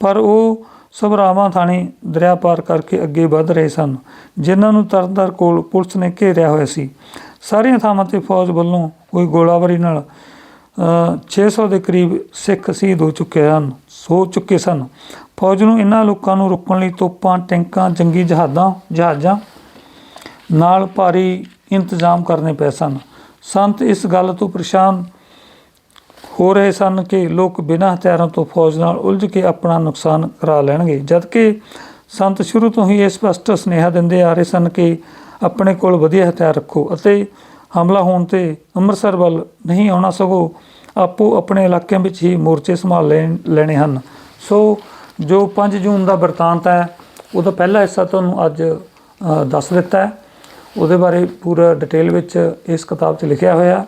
ਪਰ ਉਹ ਸਭਰਾਵਾਂ ਥਾਣੇ ਦਰਿਆ ਪਾਰ ਕਰਕੇ ਅੱਗੇ ਵੱਧ ਰਹੇ ਸਨ ਜਿਨ੍ਹਾਂ ਨੂੰ ਤਰਨਤਾਰ ਕੋਲ ਪੁਲਿਸ ਨੇ ਘੇਰਿਆ ਹੋਇਆ ਸੀ। ਸਾਰੀਆਂ ਥਾਵਾਂ ਤੇ ਫੌਜ ਵੱਲੋਂ ਕੋਈ ਗੋਲਾਬਾਰੀ ਨਾਲ ਅ, 600 ਦੇ ਕਰੀਬ ਸਿੱਖ ਸ਼ਹੀਦ ਹੋ ਚੁੱਕੇ ਹਨ ਸੋ ਚੁੱਕੇ ਸਨ। ਫੌਜ ਨੂੰ ਇਹਨਾਂ ਲੋਕਾਂ ਨੂੰ ਰੋਕਣ ਲਈ ਤੋਪਾਂ ਟੈਂਕਾਂ ਜੰਗੀ ਜਹਾਜ਼ਾਂ ਜਹਾਜ਼ਾਂ ਨਾਲ ਭਾਰੀ ਇੰਤਜ਼ਾਮ ਕਰਨੇ ਪਏ ਸਨ। ਸੰਤ ਇਸ ਗੱਲ ਤੋਂ ਪਰੇਸ਼ਾਨ ਹੋ ਰਹੇ ਸਨ ਕਿ ਲੋਕ ਬਿਨਾਂ ਹਥਿਆਰਾਂ ਤੋਂ ਫੌਜ ਨਾਲ ਉਲਝ ਕੇ ਆਪਣਾ ਨੁਕਸਾਨ ਕਰਾ ਲੈਣਗੇ, ਜਦਕਿ ਸੰਤ ਸ਼ੁਰੂ ਤੋਂ ਹੀ ਇਹ ਸਪਸ਼ਟ ਸੁਨੇਹਾ ਦਿੰਦੇ ਆ ਰਹੇ ਸਨ ਕਿ ਆਪਣੇ ਕੋਲ ਵਧੀਆ ਹਥਿਆਰ ਰੱਖੋ ਅਤੇ ਹਮਲਾ ਹੋਣ ਤੇ ਅੰਮ੍ਰਿਤਸਰ ਵੱਲ ਨਹੀਂ ਆਉਣਾ ਸਗੋਂ ਆਪੋ ਆਪਣੇ ਇਲਾਕਿਆਂ ਵਿੱਚ ਹੀ ਮੋਰਚੇ ਸੰਭਾਲ ਲੈਣ- ਲੈਣੇ ਹਨ। ਸੋ ਜੋ 5 ਜੂਨ ਦਾ ਵਰਤਾਂਤ ਹੈ, ਉਹਦਾ ਪਹਿਲਾ ਹਿੱਸਾ ਤੁਹਾਨੂੰ ਅੱਜ ਦੱਸ ਦਿੱਤਾ ਹੈ। ਉਹਦੇ ਬਾਰੇ ਪੂਰਾ ਡਿਟੇਲ ਵਿੱਚ ਇਸ ਕਿਤਾਬ 'ਚ ਲਿਖਿਆ ਹੋਇਆ।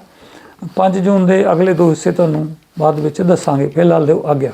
5 ਜੂਨ ਦੇ ਅਗਲੇ ਦੋ ਹਿੱਸੇ ਤੁਹਾਨੂੰ ਬਾਅਦ ਵਿੱਚ ਦੱਸਾਂਗੇ। ਫਿਲਹਾਲ ਦਿਓ ਆਗਿਆ।